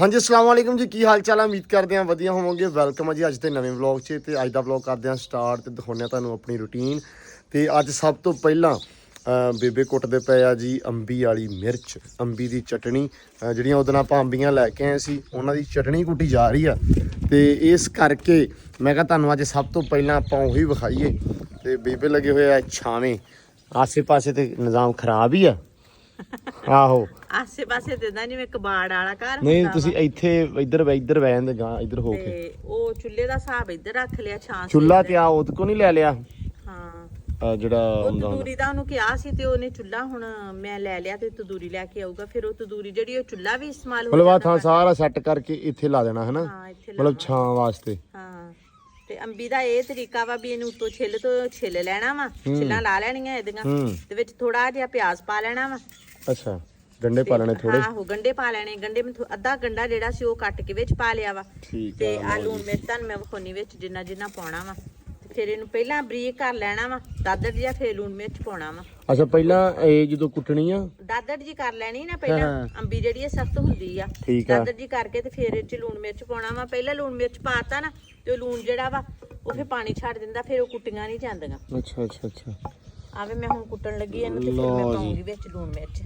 ਹਾਂਜੀ, ਅਸਲਾਮ ਵਾਲੇਕਮ ਜੀ। ਕੀ ਹਾਲ ਚਾਲ ਆ? ਉਮੀਦ ਕਰਦੇ ਹਾਂ ਵਧੀਆ ਹੋਵੋਗੇ। ਵੈਲਕਮ ਆ ਜੀ ਅੱਜ ਦੇ ਨਵੇਂ ਵਲੌਗ 'ਚ ਤੇ ਅੱਜ ਦਾ ਵਲੌਗ ਕਰਦੇ ਹਾਂ ਸਟਾਰਟ ਤੇ ਦਿਖਾਉਂਦੇ ਹਾਂ ਤੁਹਾਨੂੰ ਆਪਣੀ ਰੁਟੀਨ ਤੇ ਅੱਜ ਸਭ ਤੋਂ ਪਹਿਲਾਂ ਬੇਬੇ ਕੁੱਟਦੇ ਪਏ ਆ ਜੀ ਅੰਬੀ ਵਾਲੀ ਮਿਰਚ, ਅੰਬੀ ਦੀ ਚਟਣੀ ਜਿਹੜੀਆਂ ਉਹਦੇ ਆਪਾਂ ਅੰਬੀਆਂ ਲੈ ਕੇ ਆਏ ਸੀ, ਉਹਨਾਂ ਦੀ ਚਟਣੀ ਕੁੱਟੀ ਜਾ ਰਹੀ ਆ। ਤੇ ਇਸ ਕਰਕੇ ਮੈਂ ਕਿਹਾ ਤੁਹਾਨੂੰ ਅੱਜ ਸਭ ਤੋਂ ਪਹਿਲਾਂ ਆਪਾਂ ਉਹੀ ਵਿਖਾਈਏ। ਤੇ ਬੇਬੇ ਲੱਗੇ ਹੋਏ ਆ ਛਾਵੇਂ। ਆਸੇ-ਪਾਸੇ ਤੇ ਨਿਜ਼ਾਮ ਖਰਾਬ ਹੀ ਆ। ਆਹੋ। ਆਸੇ ਪਾਸੇ ਤੇ ਨਾ ਜਿਵੇਂ ਕਬਾੜ ਵਾਲਾ ਘਰ ਨਹੀਂ ਹੁੰਦਾ ਤੁਸੀਂ ਇੱਥੇ ਇੱਧਰ ਇੱਧਰ ਬਹਿ ਜਾਂਦੇ ਗਾਂ ਇੱਧਰ ਹੋ। ਕੇ। ਤੇ ਉਹ ਚੁੱਲ੍ਹੇ ਦਾ ਹਿਸਾਬ ਇੱਧਰ ਰੱਖ ਲਿਆ ਛਾਂ ਚੁੱਲਾ ਤੇ ਆ ਉਹਦੇ ਕੋ ਨਹੀਂ ਲੈ ਲਿਆ? ਹਾਂ। ਆਹ ਜਿਹੜਾ ਉਹ ਹੁੰਦਾ ਹੁੰਦਾ। ਤਦੂਰੀ ਦਾ ਉਹਨੂੰ ਕਿਹਾ ਸੀ ਤੇ ਉਹਨੇ ਚੁੱਲਾ ਹੁਣ ਮੈਂ ਲੈ ਲਿਆ ਤੇ ਤਦੂਰੀ ਲੈ ਕੇ ਆਊਗਾ। ਫਿਰ ਉਹ ਤਦੂਰੀ ਜਿਹੜੀ ਉਹ ਚੁੱਲਾ ਵੀ ਇਸਤੇਮਾਲ ਹੋ ਮਤਲਬ ਆ ਥਾਂ ਸਾਰਾ ਸੈੱਟ ਕਰਕੇ ਇੱਥੇ ਲਾ ਦੇਣਾ ਹੈ ਨਾ ਹਾਂ ਇੱਥੇ ਮਤਲਬ ਛਾਂ ਵਾਸਤੇ। ਹਾਂ। ਤੇ ਅੰਬੀ ਦਾ ਇਹ ਤਰੀਕਾ ਵਾ ਵੀ ਇਹਨੂੰ ਉੱਤੋਂ ਛਿੱਲ ਤੋਂ ਛਿੱਲ ਲੈਣਾ ਵਾ। ਛਿੱਲਾਂ ਲਾ ਲੈਣੀਆਂ ਇਹਦੀਆਂ। ਹੂੰ। ਤੇ ਵਿੱਚ ਥੋੜਾ ਜਿਹਾ ਪਿਆਜ਼ ਪਾ ਲੈਣਾ ਵਾ। ਅੱਛਾ ਗੰਡੇ ਪਾ ਲੈਣੇ ਥੋੜੇ ਆਹੋ ਗੰਡੇ ਪਾ ਲੈਣੇ ਗੰਡੇ ਮੈਂ ਥੋ- ਅੱਧਾ ਗੰਡਾ ਜਿਹੜਾ ਸੀ ਉਹ ਕੱਟ ਕੇ ਵਿੱਚ ਪਾ ਲਿਆ ਵਾ। ਠੀਕ ਤੇ ਆ ਆ ਲੂਣ ਮਿਰਚ ਤੁਹਾਨੂੰ ਮੈਂ ਵਿਖਾਉਣੀ ਵਿੱਚ ਜਿੰਨਾ ਜਿੰਨਾ ਪਾਉਣਾ ਵਾ। ਤੇ ਫਿਰ ਇਹਨੂੰ ਪਹਿਲਾਂ ਬਰੀਕ ਕਰ ਲੈਣਾ ਵਾ ਦਾਦਰ ਜਿਹਾ ਫਿਰ ਲੂਣ ਮਿਰਚ ਪਾਉਣਾ ਵਾ। ਅੱਛਾ ਪਹਿਲਾਂ ਇਹ ਜਦੋਂ ਕੁੱਟਣੀ ਆ? ਦਾਦਰ ਜੀ ਕਰ ਲੈਣੀ ਨਾ ਪਹਿਲਾਂ ਅੰਬੀ ਜਿਹੜੀ ਇਹ ਸਖਤ ਹੁੰਦੀ ਆ। ਠੀਕ ਆ। ਦਾਦਰ ਜੀ ਕਰਕੇ ਤੇ ਫਿਰ ਇਹ ਚ ਲੂਣ ਮਿਰਚ ਪਾਉਣਾ ਵਾ। ਪਹਿਲਾਂ ਲੂਣ ਮਿਰਚ ਪਾਤਾ ਨਾ ਤੇ ਉਹ ਲੂਣ ਜਿਹੜਾ ਵਾ ਉਹ ਫਿਰ ਪਾਣੀ ਛੱਡ ਦਿੰਦਾ ਫਿਰ ਉਹ ਕੁੱਟੀਆਂ ਨਹੀਂ ਜਾਂਦੀਆਂ। ਅੱਛਾ ਅੱਛਾ ਅੱਛਾ। ਆਵੇ ਮੈਂ ਹੁਣ ਕੁੱਟਣ ਲੱਗੀ ਇਹਨੂੰ ਤੇ ਫਿਰ ਲਓ ਮੈਂ ਜੀ। ਪਾਉਂਗੀ ਵਿੱਚ ਲੂਣ ਮਿਰਚ।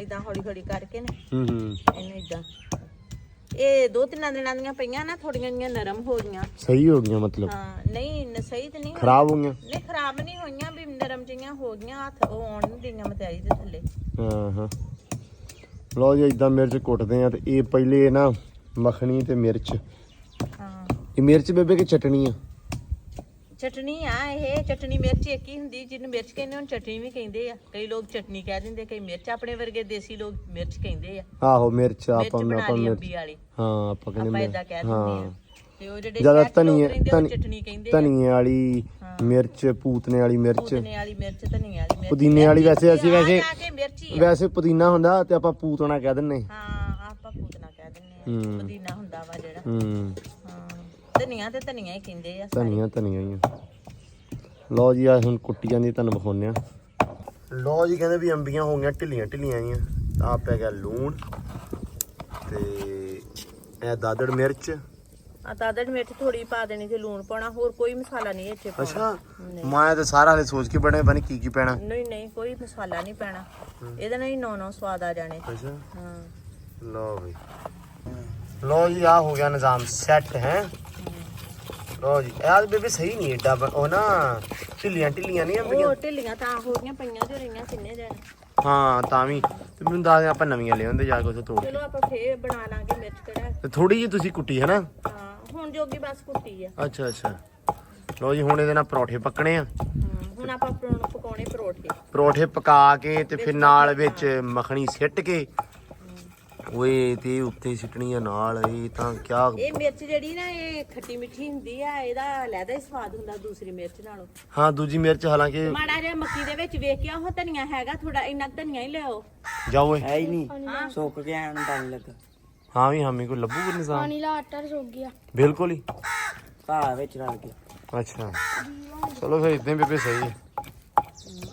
ਇਦਾਂ ਹੌਲੀ ਹੌਲੀ ਕਰਕੇ ਨਾ। ਹੂੰ ਹੂੰ। ਇਹਨੂੰ ਇਦਾਂ ਇਹ ਦੋ ਤਿੰਨ ਦਿਨਾਂ ਦੀਆਂ ਪਈਆਂ ਨਾ ਥੋੜੀਆਂ ਜੀਆਂ ਨਰਮ ਹੋ ਗਈਆਂ। ਸਹੀ ਹੋ ਗਿਆ ਮਤਲਬ? ਹਾਂ ਨਹੀਂ ਨ- ਸਹੀ ਤੇ ਨਹੀਂ ਹੋਈਆਂ। ਖਰਾਬ ਹੋ ਗਈਆਂ ਨਹੀਂ ਖਰਾਬ ਨਹੀਂ ਹੋਈਆਂ ਵੀ ਨਰਮ ਜਿਹੀਆਂ ਹੋ ਗਈਆਂ ਹੱਥ ਉਹ ਆਉਣ ਨਹੀਂ ਦਿੰਦੀਆਂ ਮਤਿਆਰੀ ਦੇ ਥੱਲੇ। ਹਾਂ ਹਾਂ। ਲਓ ਜੀ ਇਦਾਂ ਮਿਰਚ ਕੁੱਟਦੇ ਆ ਤੇ ਇਹ ਪਹਿਲੇ ਨਾ ਮੱਖਣੀ ਤੇ ਮਿਰਚ। ਹਾਂ। ਇਹ ਮਿਰਚ ਬੇਬੇ ਕੀ ਚਟਣੀ ਆ? ਚਟਣੀ ਆ ਇਹ ਚਟਣੀ ਮਿਰਚ ਇੱਕ ਹੀ ਹੁੰਦੀ ਜਿਹਨੂੰ ਮਿਰਚ ਕਹਿੰਦੇ ਉਹਨੂੰ ਚਟਣੀ ਵੀ ਕਹਿੰਦੇ ਆ। ਕਈ ਲੋਕ ਚਟਣੀ ਕਹਿ ਦਿੰਦੇ ਕਈ ਮਿਰਚ ਆਪਣੇ ਵਰਗੇ ਦੇਸੀ ਲੋਕ ਮਿਰਚ ਕਹਿੰਦੇ ਆ। ਆਹੋ ਮਿਰਚ ਆਪਾਂ ਆਪਾਂ ਮਿਰਚ। ਅੰਬੀ ਵਾਲੀ। ਹਾਂ ਆਪਾਂ ਕਹਿੰਦੇ ਆਪਾਂ ਇਦਾਂ ਕਹਿ ਦਿੰਦੇ ਆ। ਹਾਂ। ਤੇ ਉਹ ਜਿਹੜੇ ਜ਼ਿਆਦਾ ਚਟਣੀ ਕਹਿੰਦੇ ਧਨੀਏ ਵਾਲੀ ਮਿਰਚ ਪੂਤਨੇ ਵਾਲੀ ਮਿਰਚ। ਪੁਦੀਨੇ ਵਾਲੀ ਮਿਰਚ ਧਨੀਆ ਵਾਲੀ ਮਿਰਚ। ਪੁਦੀਨੇ ਵਾਲੀ ਵੈਸੇ ਅਸੀਂ ਵੈਸੇ ਵੈਸੇ ਪੁਦੀਨਾ ਹੁੰਦਾ ਤੇ ਆਪਾਂ ਪੂਤਣਾ ਕਹਿ ਦਿੰਨੇ। ਹਾਂ ਆਪਾਂ ਪੁਦੀਨਾ ਕਹਿ ਦਿੰਦੇ ਆ। ਪੁਦੀਨਾ ਹੁੰਦਾ ਵਾ ਜਿਹੜਾ। ਹਾਂ। ਧਨੀਆ ਤੇ ਧਨੀਆ ਹੀ ਕਹਿੰਦੇ ਆ ਧਨੀਆ ਧਨੀਆ ਹੀ ਆ। ਲਓ ਜੀ ਆ ਹੁਣ ਕੁੱਟੀ ਜਾਂਦੀ ਤੁਹਾਨੂੰ ਵਿਖਾਉਂਦੇ ਆ। ਲਓ ਜੀ ਕਹਿੰਦੇ ਵੀ ਅੰਬੀਆਂ ਹੋ ਗਈਆਂ ਢਿੱਲੀਆਂ ਢਿੱਲੀਆਂ ਤਾਂ ਆ। ਪੈ ਗਿਆ ਲੂਣ ਤੇ ਇਹ ਦਾਦੜ ਮਿਰਚ। ਆ ਦਾਦੜ ਮਿਰਚ ਥੋੜੀ ਪਾ ਦੇਣੀ ਤੇ ਲੂਣ ਪਾਉਣਾ ਹੋਰ ਕੋਈ ਮਸਾਲਾ ਨਹੀਂ ਇੱਥੇ ਪਾਉਣਾ। ਅੱਛਾ ਮੈਂ ਤਾਂ ਸਾਰਾ ਹਲੇ ਸੋਚ ਕੇ ਬਣੇ ਬਣੀ ਕੀ ਕੀ ਪੈਣਾ। ਨਹੀਂ ਨਹੀਂ ਕੋਈ ਮਸਾਲਾ ਨਹੀਂ ਪੈਣਾ। ਇਹਦੇ ਨਾਲ ਹੀ ਨੌ ਨੌ ਸਵਾਦ ਆ ਜਾਣੇ। ਅੱਛਾ। ਹਾਂ। ਲਓ ਵੀ। ਲਓ ਜੀ ਆ ਹੋ ਗਿਆ ਨਿਜ਼ਾਮ ਸੈੱਟ ਹੈ। ਲਓ ਜੀ। ਇਹ ਬੇਬੀ ਸਹੀ ਨਹੀਂ ਏਡਾ ਬ- ਉਹ ਨਾ ਢਿੱਲੀਆਂ ਢਿੱਲੀਆਂ ਨਹੀਂ ਅੰਬੀਆਂ ਉਹ ਢਿੱਲੀਆਂ ਤਾਂ ਹੋ ਗਈਆਂ ਪਈਆਂ ਜੋ ਰਹੀਆਂ ਕਿੰਨੇ ਦਿਨ ਹਾਂ ਤਾਂ ਵੀ। ਤੇ ਮੈਨੂੰ ਦੱਸ ਦੇ ਆਪਾਂ ਨਵੀਆਂ ਲਿਆਉਂਦੇ ਜਾ ਕੇ ਉੱਥੇ ਤੋੜ ਚਲੋ ਆਪਾਂ ਫੇਰ ਬਣਾ ਲਾਂਗੇ ਮਿਰਚ ਕੜਾ ਤੇ ਥੋੜੀ ਜਿਹੀ ਤੁਸੀਂ ਕੁੱਟੀ ਹੈ ਨਾ ਹਾਂ ਹੁਣ ਜੋਗੀ ਬਸ ਕੁੱਟੀ ਆ। ਅੱਛਾ ਅੱਛਾ। ਲਓ ਜੀ ਹੁਣ ਇਹਦੇ ਨਾਲ ਪਰੌਠੇ ਪੱਕਣੇ ਆ। ਹਾਂ, ਹੁਣ ਆਪਾਂ ਪਰੌਣ- ਪਕਾਉਣੇ ਪਰੋਠੇ। ਪਰੌਠੇ ਪਕਾ ਕੇ ਤੇ ਫਿਰ ਨਾਲ ਵਿੱਚ ਮੱਖਣੀ ਸਿੱਟ ਕੇ ਓਏ ਤੇ ਉੱਤੇ ਸਿੱਟਣੀ ਆ ਨਾਲ ਇਹ ਤਾਂ ਕਿਆ ਇਹ ਮਿਰਚ ਜਿਹੜੀ ਨਾ ਇਹ ਖੱਟੀ ਮਿੱਠੀ ਹੁੰਦੀ ਆ ਇਹਦਾ ਲੈਦਾ ਹੀ ਸਵਾਦ ਹੁੰਦਾ ਦੂਸਰੀ ਮਿਰਚ ਨਾਲੋਂ। ਹਾਂ ਦੂਜੀ ਮਿਰਚ ਹਾਲਾਂਕਿ ਮਾੜਾ ਜਿਹਾ ਮੱਕੀ ਦੇ ਵਿੱਚ ਵੇਖ ਕੇ ਉਹ ਧਨੀਆ ਹੈਗਾ ਥੋੜਾ ਇੰਨਾ ਕੁ ਧਨੀਆ ਹੀ ਲਿਆਓ। ਜਾਓ ਓਏ। ਹੈ ਹੀ ਨਹੀਂ ਸੁੱਕ ਗਿਆ ਐਨ ਪਾਣੀ ਲੱਗਾ। ਹਾਂ ਵੀ ਹਾਮੀ ਕੋ ਲੱਭੂ ਕੋਈ ਨਿਜ਼ਾਮ ਪਾਣੀ ਲਾ ਆਟਾ ਸੁੱਕ ਗਿਆ। ਬਿਲਕੁਲ ਹੀ। ਭਾ ਵਿੱਚ ਰਲ ਗਿਆ ਅੱਛਾ। ਚਲੋ ਫਿਰ ਇਦਾਂ ਬੇਬੇ ਸਹੀ ਹੈ।